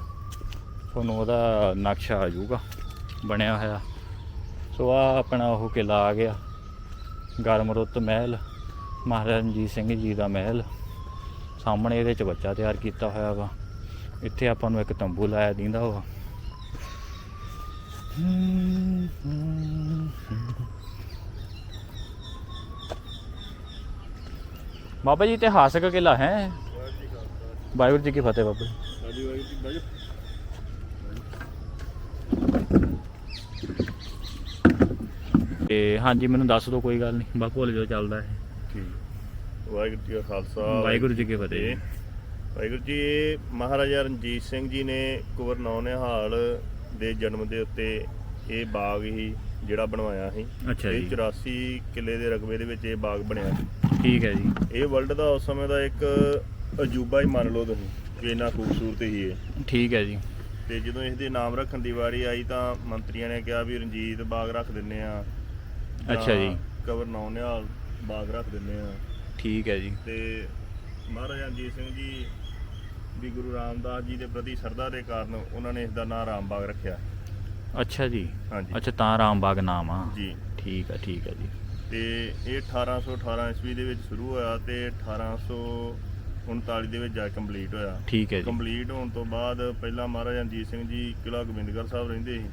ਤੁਹਾਨੂੰ ਉਹਦਾ ਨਕਸ਼ਾ ਆ ਜਾਊਗਾ, ਬਣਿਆ ਹੋਇਆ। ਸੋ ਆ ਆਪਣਾ ਉਹ ਕਿਲਾ ਆ ਗਿਆ ਗਰਮਰੁੱਤ ਮਹਿਲ। ਮਹਾਰਾਜਾ ਰਣਜੀਤ ਸਿੰਘ ਜੀ ਦਾ ਮਹਿਲ। ਸਾਹਮਣੇ ਇਹਦੇ ਚ ਬੱਚਾ ਤਿਆਰ ਕੀਤਾ ਹੋਇਆ ਵਾ। ਇੱਥੇ ਆਪਾਂ ਨੂੰ ਇੱਕ ਤੰਬੂ ਲਾਇਆ ਦਿੰਦਾ ਵਾ। ਬਾਬਾ ਜੀ, ਇਤਿਹਾਸਕ ਕਿਲਾ ਹੈ ਵਾਹਿਗੁਰੂ ਜੀ ਕੀ ਫਤਿਹ ਬਾਬਾ ਜੀ। ਤੇ ਹਾਂਜੀ, ਮੈਨੂੰ ਦੱਸ ਦਿਓ, ਕੋਈ ਗੱਲ ਨਹੀਂ। ਬਾ ਭੁੱਲ ਜੋ ਚੱਲਦਾ ਹੈ ਵਾਹਿਗੁਰੂ ਜੀ ਕਾ ਖਾਲਸਾ ਵਾਹਿਗੁਰੂ ਜੀ ਕੀ ਫਤਿਹ। ਵਾਹਿਗੁਰੂ ਜੀ ਇਹ ਮਹਾਰਾਜਾ ਰਣਜੀਤ ਸਿੰਘ ਜੀ ਨੇ ਕੁਵਰ ਨੌ ਨਿਹਾਲ ਦੇ ਜਨਮ ਦੇ ਉੱਤੇ ਇਹ ਬਾਗ ਹੀ ਜਿਹੜਾ ਬਣਵਾਇਆ ਸੀ। ਅੱਛਾ ਇਹ ਜੀ। 84 ਕਿੱਲੇ ਦੇ ਰਕਬੇ ਦੇ ਵਿੱਚ ਇਹ ਬਾਗ ਬਣਿਆ ਸੀ। ਠੀਕ ਹੈ ਜੀ। ਇਹ ਵਰਲਡ ਦਾ ਉਸ ਸਮੇਂ ਦਾ ਇੱਕ ਅਜੂਬਾ ਹੀ ਮੰਨ ਲਓ ਤੁਸੀਂ ਕਿ ਇੰਨਾ ਖੂਬਸੂਰਤ ਹੀ ਹੈ। ਠੀਕ ਹੈ ਜੀ। ਤੇ ਜਦੋਂ ਇਸ ਦੇ ਨਾਮ ਰੱਖਣ ਦੀ ਵਾਰੀ ਆਈ ਤਾਂ ਮੰਤਰੀਆਂ ਨੇ ਕਿਹਾ ਵੀ ਰਣਜੀਤ ਬਾਗ ਰੱਖ ਦਿੰਨੇ ਆ ਅੱਛਾ ਜੀ। ਕਵਰ ਨੌ ਨਿਹਾਲ ਬਾਗ ਰੱਖ ਦਿੰਨੇ ਆ ਠੀਕ ਹੈ ਜੀ। ਤੇ ਮਹਾਰਾਜਾ ਰਣਜੀਤ ਸਿੰਘ ਜੀ ਵੀ ਗੁਰੂ ਰਾਮਦਾਸ ਜੀ ਦੇ ਪ੍ਰਤੀ ਸ਼ਰਧਾ ਦੇ ਕਾਰਨ ਉਹਨਾਂ ਨੇ ਇਸ ਦਾ ਨਾਮ ਰਾਮ ਬਾਗ ਰੱਖਿਆ। ਅੱਛਾ ਜੀ। ਹਾਂਜੀ। ਅੱਛਾ ਤਾਂ ਰਾਮਬਾਗ ਨਾਮ ਆ। ਜੀ। ਠੀਕ ਹੈ ਠੀਕ ਹੈ ਜੀ। ਤੇ ਇਹ 1818 ਈਸਵੀ ਦੇ ਵਿੱਚ ਸ਼ੁਰੂ ਹੋਇਆ ਤੇ 1839 ਦੇ ਵਿੱਚ ਜਾ ਕੰਪਲੀਟ ਹੋਇਆ। ਠੀਕ ਹੈ ਜੀ। ਕੰਪਲੀਟ ਹੋਣ ਤੋਂ ਬਾਅਦ ਪਹਿਲਾਂ ਮਹਾਰਾਜਾ ਰਣਜੀਤ ਸਿੰਘ ਜੀ ਕਿਲ੍ਹਾ ਗੋਬਿੰਦਗੜ੍ਹ ਸਾਹਿਬ ਰਹਿੰਦੇ ਸੀ।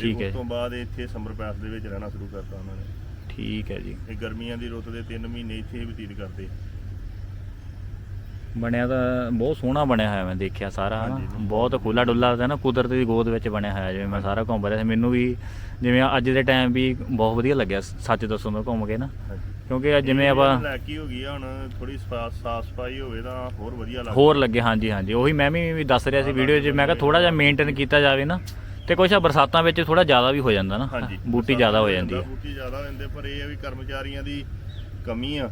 ਠੀਕ ਹੈ। ਉਸ ਤੋਂ ਬਾਅਦ ਇੱਥੇ ਸਮਰ ਪੈਸ ਦੇ ਵਿੱਚ ਰਹਿਣਾ ਸ਼ੁਰੂ ਕਰਤਾ ਉਹਨਾਂ ਨੇ। ਠੀਕ ਹੈ ਜੀ। ਇਹ ਗਰਮੀਆਂ ਦੀ ਰੁੱਤ ਦੇ 3 ਮਹੀਨੇ ਇੱਥੇ ਬਤੀਤ ਕਰਦੇ। ਬਣਿਆ ਤਾਂ ਬਹੁਤ ਸੋਹਣਾ ਬਣਿਆ ਹੋਇਆ ਮੈਂ ਦੇਖਿਆ ਸਾਰਾ ਹਨਾ। ਹਾਂਜੀ। ਬਹੁਤ ਖੁੱਲਾ ਡੁੱਲਾ ਹੈ ਨਾ ਕੁਦਰਤ ਦੀ ਗੋਦ ਵਿੱਚ ਬਣਿਆ ਹੋਇਆ ਜਿਵੇਂ ਮੈਂ ਸਾਰਾ ਘੁੰਮ ਰਿਹਾ ਸੀ। ਮੈਨੂੰ ਵੀ ਜਿਵੇਂ ਅੱਜ ਦੇ ਟਾਈਮ ਵੀ ਬਹੁਤ ਵਧੀਆ ਲੱਗਿਆ ਸੱਚ ਦੱਸੋ ਤਾਂ ਘੁੰਮ ਕੇ ਨਾ। ਕਿਉਂਕਿ ਅੱਜ ਜਿਵੇਂ ਆਪਾਂ ਲੈਕੀ ਹੋ ਗਈ ਆ ਹੁਣ ਥੋੜੀ ਸਾਫ਼ ਸਫ਼ਾਈ ਹੋਵੇ ਤਾਂ ਹੋਰ ਵਧੀਆ ਲੱਗਦਾ। ਹੋਰ ਲੱਗੇ ਹਾਂਜੀ ਹਾਂਜੀ। ਉਹੀ ਮੈਂ ਵੀ ਵੀ ਦੱਸ ਰਿਹਾ ਸੀ ਵੀਡੀਓ 'ਚ ਮੈਂ ਕਿਹਾ ਥੋੜਾ ਜਿਹਾ ਮੇਨਟੇਨ ਕੀਤਾ ਜਾਵੇ ਨਾ। ਤੇ ਕੁਛ ਆ ਬਰਸਾਤਾਂ ਵਿੱਚ ਥੋੜਾ ਜ਼ਿਆਦਾ ਵੀ ਹੋ ਜਾਂਦਾ ਨਾ। ਹਾਂਜੀ ਬੂਟੀ ਜ਼ਿਆਦਾ ਹੋ ਜਾਂਦੀ ਹੈ। ਬੂਟੀ ਜ਼ਿਆਦਾ ਹੋ ਜਾਂਦੇ ਪਰ ਇਹ ਆ ਵੀ ਕਰਮਚਾਰੀਆਂ ਦੀ ਕਮੀ ਆ।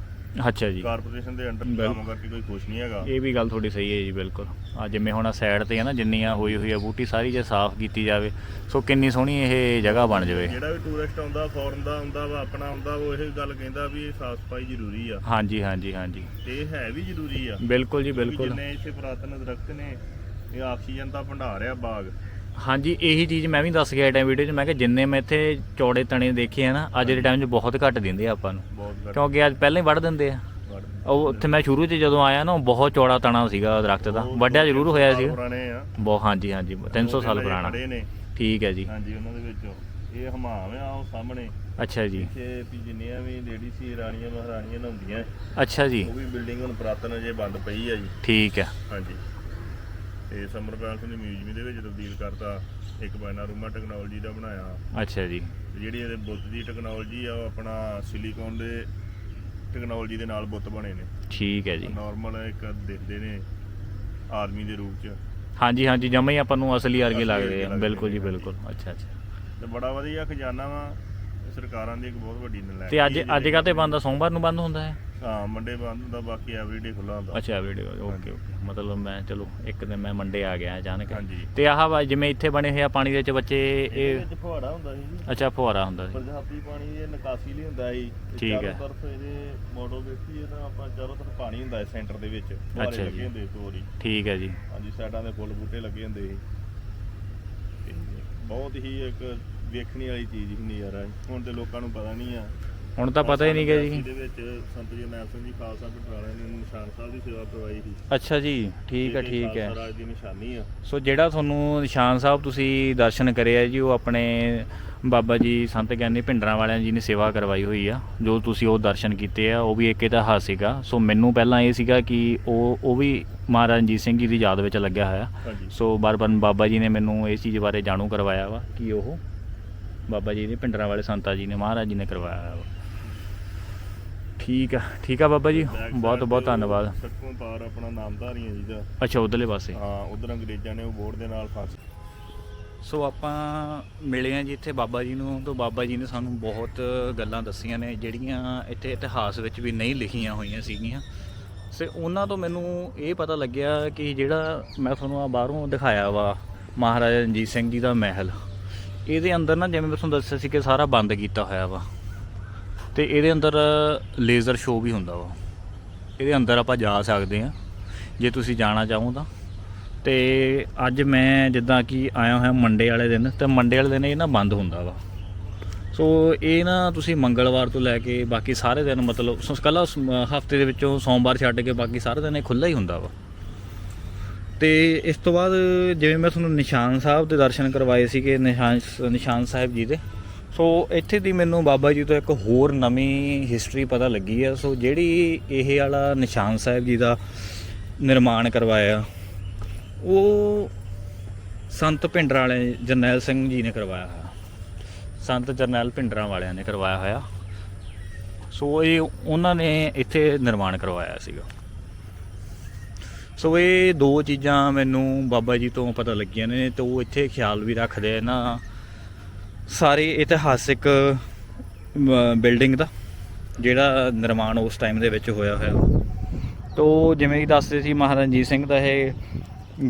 ਅੱਛਾ ਜੀ। ਕਾਰਪੋਰੇਸ਼ਨ ਦੇ ਅੰਡਰ। ਕੰਮ ਕਰਕੇ ਕੋਈ ਖੁਸ਼ ਨਹੀਂ ਹੈਗਾ। ਇਹ ਵੀ ਗੱਲ ਤੁਹਾਡੀ ਸਹੀ ਹੈ ਜੀ ਬਿਲਕੁਲ। ਆ ਜਿਵੇਂ ਹੁਣ ਸਾਈਡ ਤੇ ਹੈ ਨਾ ਜਿੰਨੀਆਂ ਹੋਈ ਹੋਈ ਆ ਬੂਟੀ ਸਾਰੀ ਜੇ ਸਾਫ਼ ਕੀਤੀ ਜਾਵੇ ਸੋ ਕਿੰਨੀ ਸੋਹਣੀ ਇਹ ਜਗ੍ਹਾ ਬਣ ਜਾਵੇ। ਜਿਹੜਾ ਵੀ ਟੂਰਿਸਟ ਆਉਂਦਾ ਫੋਰਨ ਦਾ ਆਉਂਦਾ ਵਾ ਆਪਣਾ ਆਉਂਦਾ ਉਹ ਇਹ ਗੱਲ ਕਹਿੰਦਾ ਵੀ ਇਹ ਸਾਫ਼ ਸਫ਼ਾਈ ਜ਼ਰੂਰੀ ਆ। ਹਾਂਜੀ ਹਾਂਜੀ ਹਾਂਜੀ। ਤੇ ਇਹ ਹੈ ਵੀ ਜ਼ਰੂਰੀ ਆ। ਬਿਲਕੁਲ ਜੀ ਬਿਲਕੁਲ। ਜਿੰਨੇ ਇੱਥੇ ਪੁਰਾਤਨ ਦਰਖਤ ਨੇ ਇਹ ਆਕਸੀਜਨ ਦਾ ਭੰਡਾਰ ਆ ਬਾਗ। ਹਾਂਜੀ ਇਹੀ ਚੀਜ਼ ਮੈਂ ਵੀ ਦੱਸ ਗਿਆ ਟਾਈਮ ਵੀਡੀਓ 'ਚ। ਮੈਂ ਕਿ ਜਿੰਨੇ ਮੈਂ ਇੱਥੇ ਚੌੜੇ ਤਣੇ ਦੇਖੇ ਆ ਨਾ ਅੱਜ ਦੇ ਟਾਈਮ 'ਚ ਬਹੁਤ ਘੱਟ ਦਿੰਦੇ ਆ ਆਪਾਂ ਨੂੰ। ਬਹੁਤ ਘੱਟ। ਕਿਉਂਕਿ ਅੱਜ ਪਹਿਲਾਂ ਹੀ ਵੱਢ ਦਿੰਦੇ ਆ। ਵੱਢ- ਉਹ ਉੱਥੇ ਮੈਂ ਸ਼ੁਰੂ 'ਚ ਜਦੋਂ ਆਇਆ ਨਾ ਉਹ ਬਹੁਤ ਚੌੜਾ ਤਣਾ ਸੀਗਾ ਦਰਖਤ ਦਾ। ਬਹੁਤ- ਵੱਡਿਆ ਜ਼ਰੂਰ ਹੋਇਆ ਸੀ ਪੁਰਾਣੇ ਆ। ਬਹੁਤ ਹਾਂਜੀ ਹਾਂਜੀ 300 ਸਾਲ ਉਹ ਪੁਰਾਣਾ। ਖੜੇ ਨੇ। ਠੀਕ ਹੈ ਜੀ। ਹਾਂਜੀ ਉਹਨਾਂ ਦੇ ਵਿੱਚੋਂ। ਇਹ ਹਮਾਮ ਆ ਉਹ ਸਾਹਮਣੇ। ਅੱਛਾ ਜੀ। ਇੱਥੇ ਵੀ ਜਿੰਨੀਆਂ ਵੀ ਲੇਡੀ ਸੀ ਰਾਣੀਆਂ ਮਹਾਰਾਣੀਆਂ ਨਹਾਉਂਦੀਆਂ। ਅੱਛਾ ਜੀ। ਉਹ ਵੀ ਬਿਲਡਿੰਗ ਹੁਣ ਪੁਰਾਤਨ ਅਜੇ ਬੰਦ ਪਈ ਆ ਜੀ। ਠੀਕ ਹੈ। ਹਾਂਜੀ। ਤੇ ਸਮਰ ਪੈਲਸ ਨੇ ਮਿਊਜ਼ੀਅਮ ਦੇ ਵਿੱਚ ਤਬਦੀਲ ਕਰਤਾ ਇੱਕ ਬਾਇਨਾ ਰੂਮਾ ਟੈਕਨੋਲੋਜੀ ਦਾ ਬਣਾਇਆ। ਅੱਛਾ ਜੀ। ਤੇ ਜਿਹੜੀ ਇਹਦੇ ਬੁੱਤ ਦੀ ਟੈਕਨੋਲੋਜੀ ਆ ਉਹ ਆਪਣਾ ਸਿਲੀਕਨ ਦੇ ਟੈਕਨੋਲੋਜੀ ਦੇ ਨਾਲ ਬੁੱਤ ਬਣੇ ਨੇ। ਠੀਕ ਹੈ ਜੀ। ਨਾਰਮਲ ਇੱਕ ਦਿਖਦੇ ਨੇ ਆਰਮੀ ਦੇ ਰੂਪ ਚ। ਹਾਂਜੀ ਹਾਂਜੀ ਜਮਾ ਹੀ ਆਪਾਂ ਨੂੰ ਅਸਲੀ ਵਰਗੇ ਲੱਗਦੇ ਆ। ਬਿਲਕੁਲ ਜੀ ਬਿਲਕੁਲ। ਅੱਛਾ ਅੱਛਾ। ਤੇ ਬੜਾ ਵਧੀਆ ਖਜ਼ਾਨਾ ਵਾ। ਸਰਕਾਰਾਂ ਦੀ ਇੱਕ ਬਹੁਤ ਵੱਡੀ ਨਲਾਇਕੀ ਤੇ ਅੱਜ ਅੱਜ ਕਾਤੇ ਬੰਦ ਆ ਸੋਮਵਾਰ ਨੂੰ ਬੰਦ ਹੁੰਦਾ ਹੈ? ਹਾਂ ਮੰਡੇ ਬੰਦ ਹੁੰਦਾ ਬਾਕੀ ਐਵਰੀਡੇ ਖੁੱਲਾ ਹੁੰਦਾ। ਅੱਛਾ ਵੀਡੀਓ ਓਕੇ। ਓਕੇ। ਮਤਲਬ ਮੈਂ ਚਲੋ ਇੱਕ ਦਿਨ ਮੈਂ ਮੰਡੇ ਆ ਗਿਆ ਅਚਾਨਕ। ਹਾਂਜੀ। ਤੇ ਆਹ ਵਾ ਜਿਵੇਂ ਇੱਥੇ ਬਣੇ ਹੋਏ ਆ ਪਾਣੀ ਦੇ ਵਿੱਚ ਬੱਚੇ ਇਹਦੇ ਇਹ ਵਿੱਚ ਫੁਹਾਰਾ ਹੁੰਦਾ ਸੀ ਜੀ। ਅੱਛਾ ਫੁਹਾਰਾ ਹੁੰਦਾ ਸੀ। ਪੰਜਾਬੀ ਪਾਣੀ ਇਹ ਨਿਕਾਸੀ ਲਈ ਹੁੰਦਾ ਸੀ। ਤੇ ਠੀਕ ਹੈ। ਚਾਰੋਂ ਤਰਫ ਇਹਦੇ ਮੋਡਲ ਵੇਖੀਏ ਤਾਂ ਆਪਾਂ ਚਾਰੋਂ ਤਰਫ ਪਾਣੀ ਹੁੰਦਾ ਹੈ ਸੈਂਟਰ ਦੇ ਵਿੱਚ। ਅੱਛਾ ਲੱਗੇ। ਹੁੰਦੇ ਤੋਰੀ ਠੀਕ ਹੈ ਜੀ। ਹਾਂਜੀ ਸਾਈਡਾਂ ਦੇ ਫੁੱਲ ਬੂਟੇ ਲੱਗੇ ਹੁੰਦੇ ਸੀ। ਤੇ ਬਹੁਤ ਹੀ ਇੱਕ ਵੇਖਣੀ ਵਾਲੀ ਚੀਜ਼ ਹੀ ਨਜ਼ਾਰਾ। ਸੀ। ਹੁਣ ਤੇ ਲੋਕਾਂ ਨੂੰ ਪਤਾ ਨਹੀਂ ਆ। ਹੁਣ ਤਾਂ ਪਤਾ ਹੀ ਨਹੀਂ ਗਾ ਜੀ। ਇਹਦੇ ਵਿੱਚ ਸੰਤ ਜਰਨੈਲ ਸਿੰਘ ਜੀ ਖਾਲਸਾ ਪਟਵਾਲੇ ਨੇ ਨਿਸ਼ਾਨ ਸਾਹਿਬ ਦੀ ਸੇਵਾ ਕਰਵਾਈ ਸੀ। ਅੱਛਾ ਜੀ ਠੀਕ ਹੈ ਠੀਕ ਹੈ। ਰਾਜ ਦੀ ਨਿਸ਼ਾਨੀ ਆ। ਸੋ ਜਿਹੜਾ ਤੁਹਾਨੂੰ ਨਿਸ਼ਾਨ ਸਾਹਿਬ ਤੁਸੀਂ ਦਰਸ਼ਨ ਕਰੇ ਆ ਜੀ ਉਹ ਆਪਣੇ ਬਾਬਾ ਜੀ ਸੰਤ ਗਿਆਨੀ ਭਿੰਡਰਾਂ ਵਾਲਿਆਂ ਜੀ ਨੇ ਸੇਵਾ ਕਰਵਾਈ ਹੋਈ ਆ। ਜੋ ਤੁਸੀਂ ਉਹ ਦਰਸ਼ਨ ਕੀਤੇ ਆ ਉਹ ਵੀ ਇੱਕ ਇਤਿਹਾਸ ਸੀਗਾ। ਸੋ ਮੈਨੂੰ ਪਹਿਲਾਂ ਇਹ ਸੀਗਾ ਕਿ ਉਹ ਉਹ ਵੀ ਮਹਾਰਾਜਾ ਰਣਜੀਤ ਸਿੰਘ ਜੀ ਦੀ ਯਾਦ ਵਿੱਚ ਲੱਗਿਆ ਹੋਇਆ। ਸੋ ਬਾਰ-ਬਾਰ ਬਾਬਾ ਜੀ ਨੇ ਮੈਨੂੰ ਇਸ ਚੀਜ਼ ਬਾਰੇ ਜਾਣੂ ਕਰਵਾਇਆ ਵਾ ਕਿ ਉਹ ਬਾਬਾ ਜੀ ਦੇ ਭਿੰਡਰਾਂ ਵਾਲੇ ਸੰਤਾ ਜੀ ਨੇ ਮਹਾਰਾਜ ਜੀ ਨੇ ਕਰਵਾਇਆ ਵਾ। ਠੀਕ ਆ ਠੀਕ ਆ ਬਾਬਾ ਜੀ। ਬਹੁਤ ਬਹੁਤ ਧੰਨਵਾਦ। ਸੱਤਵਾਂ ਪਾਰ ਆਪਣਾ ਨਾਮਧਾਰੀਆਂ ਜੀ ਦਾ। ਅੱਛਾ ਉਧਰਲੇ ਪਾਸੇ। ਹਾਂ ਉਧਰ ਅੰਗਰੇਜ਼ਾਂ ਨੇ ਉਹ ਬੋਰਡ ਦੇ ਨਾਲ ਫਾਂਸ ਸੋ ਆਪਾਂ ਮਿਲੇ ਆ ਜੀ ਇੱਥੇ ਬਾਬਾ ਜੀ ਨੂੰ ਤੋਂ। ਬਾਬਾ ਜੀ ਨੇ ਸਾਨੂੰ ਬਹੁਤ ਗੱਲਾਂ ਦੱਸੀਆਂ ਨੇ ਜਿਹੜੀਆਂ ਇੱਥੇ ਇਤਿਹਾਸ ਵਿੱਚ ਵੀ ਨਹੀਂ ਲਿਖੀਆਂ ਹੋਈਆਂ ਸੀਗੀਆਂ। ਸੇ ਉਹਨਾਂ ਤੋਂ ਮੈਨੂੰ ਇਹ ਪਤਾ ਲੱਗਿਆ ਕਿ ਜਿਹੜਾ ਮੈਂ ਤੁਹਾਨੂੰ ਆ ਬਾਹਰੋਂ ਦਿਖਾਇਆ ਵਾ ਮਹਾਰਾਜਾ ਰਣਜੀਤ ਸਿੰਘ ਜੀ ਦਾ ਮਹਿਲ ਇਹਦੇ ਅੰਦਰ ਨਾ ਜਿਵੇਂ ਮੈਂ ਤੁਹਾਨੂੰ ਦੱਸਿਆ ਸੀ ਕਿ ਸਾਰਾ ਬੰਦ ਕੀਤਾ ਹੋਇਆ ਵਾ। ਤੇ ਇਹਦੇ ਅੰਦਰ ਲੇਜ਼ਰ ਸ਼ੋਅ ਵੀ ਹੁੰਦਾ ਵਾ। ਇਹਦੇ ਅੰਦਰ ਆਪਾਂ ਜਾ ਸਕਦੇ ਆ ਜੇ ਤੁਸੀਂ ਜਾਣਾ ਚਾਹੋ ਤਾਂ। ਤੇ ਅੱਜ ਮੈਂ ਜਿੱਦਾਂ ਕਿ ਆਇਆ ਹੋਇਆ ਮੰਡੇ ਵਾਲੇ ਦਿਨ, ਤੇ ਮੰਡੇ ਵਾਲੇ ਦਿਨ ਇਹ ਨਾ ਬੰਦ ਹੁੰਦਾ ਵਾ। ਸੋ ਇਹ ਨਾ ਤੁਸੀਂ ਮੰਗਲਵਾਰ ਤੋਂ ਲੈ ਕੇ ਬਾਕੀ ਸਾਰੇ ਦਿਨ ਮਤਲਬ ਕੱਲਾ ਹਫ਼ਤੇ ਦੇ ਵਿੱਚੋਂ ਸੋਮਵਾਰ ਛੱਡ ਕੇ ਬਾਕੀ ਸਾਰੇ ਦਿਨ ਇਹ ਖੁੱਲ੍ਹਾ ਹੀ ਹੁੰਦਾ ਵਾ। ਤੇ ਇਸ ਤੋਂ ਬਾਅਦ ਜਿਵੇਂ ਮੈਂ ਤੁਹਾਨੂੰ ਨਿਸ਼ਾਨ ਸਾਹਿਬ ਦੇ ਦਰਸ਼ਨ ਕਰਵਾਏ ਸੀਗੇ, ਨਿਸ਼ਾਨ ਨਿਸ਼ਾਨ ਸਾਹਿਬ ਜੀ ਦੇ ਸੋ ਇੱਥੇ ਦੀ ਮੈਨੂੰ ਬਾਬਾ ਜੀ ਤੋਂ ਇੱਕ ਹੋਰ ਨਵੀਂ ਹਿਸਟਰੀ ਪਤਾ ਲੱਗੀ ਹੈ ਸੋ ਜਿਹੜੀ ਇਹ ਵਾਲਾ ਨਿਸ਼ਾਨ ਸਾਹਿਬ ਜੀ ਦਾ ਨਿਰਮਾਣ ਕਰਵਾਇਆ, ਉਹ ਸੰਤ ਭਿੰਡਰਾਂ ਵਾਲੇ ਜਰਨੈਲ ਸਿੰਘ ਜੀ ਨੇ ਕਰਵਾਇਆ ਹੋਇਆ। ਸੰਤ ਜਰਨੈਲ ਭਿੰਡਰਾਂ ਵਾਲਿਆਂ ਨੇ ਕਰਵਾਇਆ ਹੋਇਆ। ਸੋ ਇਹ ਉਹਨਾਂ ਨੇ ਇੱਥੇ ਨਿਰਮਾਣ ਕਰਵਾਇਆ ਸੀਗਾ। ਸੋ ਇਹ ਦੋ ਚੀਜ਼ਾਂ ਮੈਨੂੰ ਬਾਬਾ ਜੀ ਤੋਂ ਪਤਾ ਲੱਗੀਆਂ ਨੇ ਤੇ ਉਹ ਇੱਥੇ ਖਿਆਲ ਵੀ ਰੱਖਦੇ ਨਾ। ਸਾਰੇ ਇਤਿਹਾਸਿਕ ਬਿਲਡਿੰਗ ਦਾ, ਜਿਹੜਾ ਨਿਰਮਾਣ ਉਸ ਟਾਈਮ ਦੇ ਵਿੱਚ ਹੋਇਆ ਹੋਇਆ। ਤੋ ਜਿਵੇਂ ਕਿ ਦੱਸਦੇ ਸੀ ਮਹਾਰਾਜਾ ਰਣਜੀਤ ਸਿੰਘ ਦਾ ਇਹ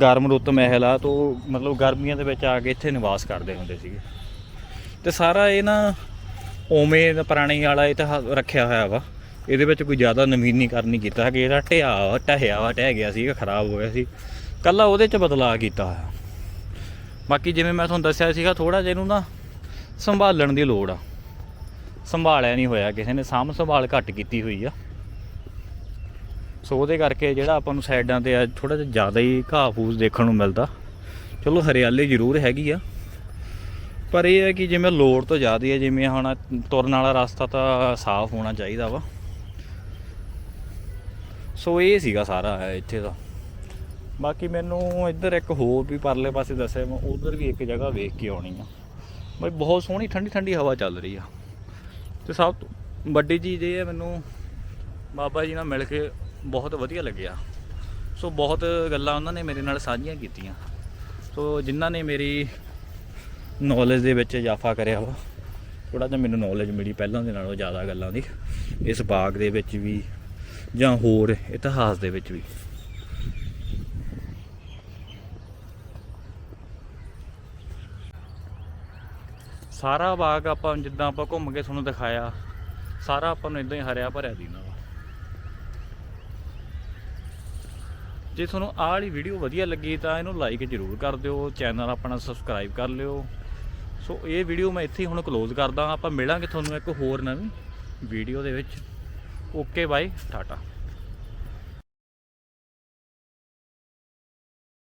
ਗਰਮ ਰੁੱਤ ਮਹਿਲ ਆ, ਤੋ ਮਤਲਬ ਗਰਮੀਆਂ ਦੇ ਵਿੱਚ ਆ ਕੇ ਇੱਥੇ ਨਿਵਾਸ ਕਰਦੇ ਹੁੰਦੇ ਸੀਗੇ। ਤੇ ਸਾਰਾ ਇਹ ਨਾ ਉਵੇਂ ਦਾ ਪੁਰਾਣੀ ਵਾਲਾ ਇਤਿਹਾਸ ਰੱਖਿਆ ਹੋਇਆ ਵਾ। ਇਹਦੇ ਵਿੱਚ ਕੋਈ ਜ਼ਿਆਦਾ ਨਵੀਨੀਕਰਨ ਨਹੀਂ ਕੀਤਾ ਕਿ ਇਹਦਾ ਢਿਆ ਵਾ, ਢਹਿਆ ਵਾ, ਢਹਿ ਗਿਆ ਸੀ ਖਰਾਬ ਹੋ ਗਿਆ ਸੀ। ਕੱਲਾ ਉਹਦੇ 'ਚ ਬਦਲਾਅ ਕੀਤਾ ਹੋਇਆ। ਬਾਕੀ ਜਿਵੇਂ ਮੈਂ ਤੁਹਾਨੂੰ ਦੱਸਿਆ ਸੀਗਾ ਥੋੜਾ ਜਿਹਾ ਇਹਨੂੰ ਨਾ ਸੰਭਾਲਣ ਦੀ ਲੋੜ ਆ। ਸੰਭਾਲਿਆ ਨਹੀਂ ਹੋਇਆ ਕਿਸੇ ਨੇ, ਸਾਂਭ ਸੰਭਾਲ ਘੱਟ ਕੀਤੀ ਹੋਈ ਆ। ਸੋ ਉਹਦੇ ਕਰਕੇ ਜਿਹੜਾ ਆਪਾਂ ਨੂੰ ਸਾਈਡਾਂ ਤੇ ਆ ਥੋੜਾ ਜਿਹਾ ਜ਼ਿਆਦਾ ਹੀ ਘਾਹ ਫੂਸ ਦੇਖਣ ਨੂੰ ਮਿਲਦਾ। ਚਲੋ ਹਰਿਆਲੀ ਜ਼ਰੂਰ ਹੈਗੀ ਆ। ਪਰ ਇਹ ਹੈ ਕਿ ਜਿਵੇਂ ਲੋੜ ਤੋਂ ਜ਼ਿਆਦਾ ਹੈ ਜਿਵੇਂ ਹੁਣ ਤੁਰਨ ਵਾਲਾ ਰਸਤਾ ਤਾਂ ਸਾਫ਼ ਹੋਣਾ ਚਾਹੀਦਾ ਵਾ। ਸੋ ਇਹ ਸੀਗਾ ਸਾਰਾ ਇੱਥੇ ਦਾ। ਬਾਕੀ ਮੈਨੂੰ ਇੱਧਰ ਇੱਕ ਹੋਰ ਵੀ ਪਰਲੇ ਪਾਸੇ ਦੱਸਿਆ, ਮੈਂ ਉਧਰ ਵੀ ਇੱਕ ਜਗ੍ਹਾ ਵੇਖ ਕੇ ਆਉਣੀ ਆ। ਬਈ ਬਹੁਤ ਸੋਹਣੀ, ਠੰਡੀ ਠੰਡੀ ਹਵਾ ਚੱਲ ਰਹੀ ਆ। ਤੇ ਸਭ ਤੋਂ ਵੱਡੀ ਚੀਜ਼ ਇਹ ਹੈ ਮੈਨੂੰ ਬਾਬਾ ਜੀ ਨਾਲ ਮਿਲ ਕੇ ਬਹੁਤ ਵਧੀਆ ਲੱਗਿਆ। ਸੋ ਬਹੁਤ ਗੱਲਾਂ ਉਹਨਾਂ ਨੇ ਮੇਰੇ ਨਾਲ ਸਾਂਝੀਆਂ ਕੀਤੀਆਂ। ਸੋ ਜਿਨ੍ਹਾਂ ਨੇ ਮੇਰੀ ਨੌਲੇਜ ਦੇ ਵਿੱਚ ਇਜ਼ਾਫਾ ਕਰਿਆ ਵਾ ਥੋੜਾ ਜਿਹਾ ਮੈਨੂੰ ਨੌਲੇਜ ਮਿਲੀ ਪਹਿਲਾਂ ਦੇ ਨਾਲੋਂ ਜ਼ਿਆਦਾ ਗੱਲਾਂ ਦੀ, ਇਸ ਬਾਗ ਦੇ ਵਿੱਚ ਵੀ ਜਾਂ ਹੋਰ ਇਤਿਹਾਸ ਦੇ ਵਿੱਚ ਵੀ। ਸਾਰਾ ਬਾਗ ਆਪਾਂ ਜਿੱਦਾਂ ਆਪਾਂ ਘੁੰਮ ਕੇ ਤੁਹਾਨੂੰ ਦਿਖਾਇਆ, ਸਾਰਾ ਆਪਾਂ ਨੂੰ ਇਦਾਂ ਹੀ ਹਰਿਆ ਭਰਿਆ ਦੀਨਾ ਵਾ। ਜੇ ਤੁਹਾਨੂੰ ਆਹ ਵਾਲੀ ਵੀਡੀਓ ਵਧੀਆ ਲੱਗੀ ਤਾਂ ਇਹਨੂੰ ਲਾਈਕ ਜ਼ਰੂਰ ਕਰ ਦਿਓ ਚੈਨਲ ਆਪਣਾ ਸਬਸਕ੍ਰਾਈਬ ਕਰ ਲਿਓ। ਸੋ ਇਹ ਵੀਡੀਓ ਮੈਂ ਇੱਥੇ ਹੀ ਹੁਣ ਕਲੋਜ਼ ਕਰਦਾ ਆਪਾਂ ਮਿਲਾਂਗੇ ਤੁਹਾਨੂੰ ਇੱਕ ਹੋਰ ਨਵੀਂ ਵੀਡੀਓ ਦੇ ਵਿੱਚ। Okay bye Tata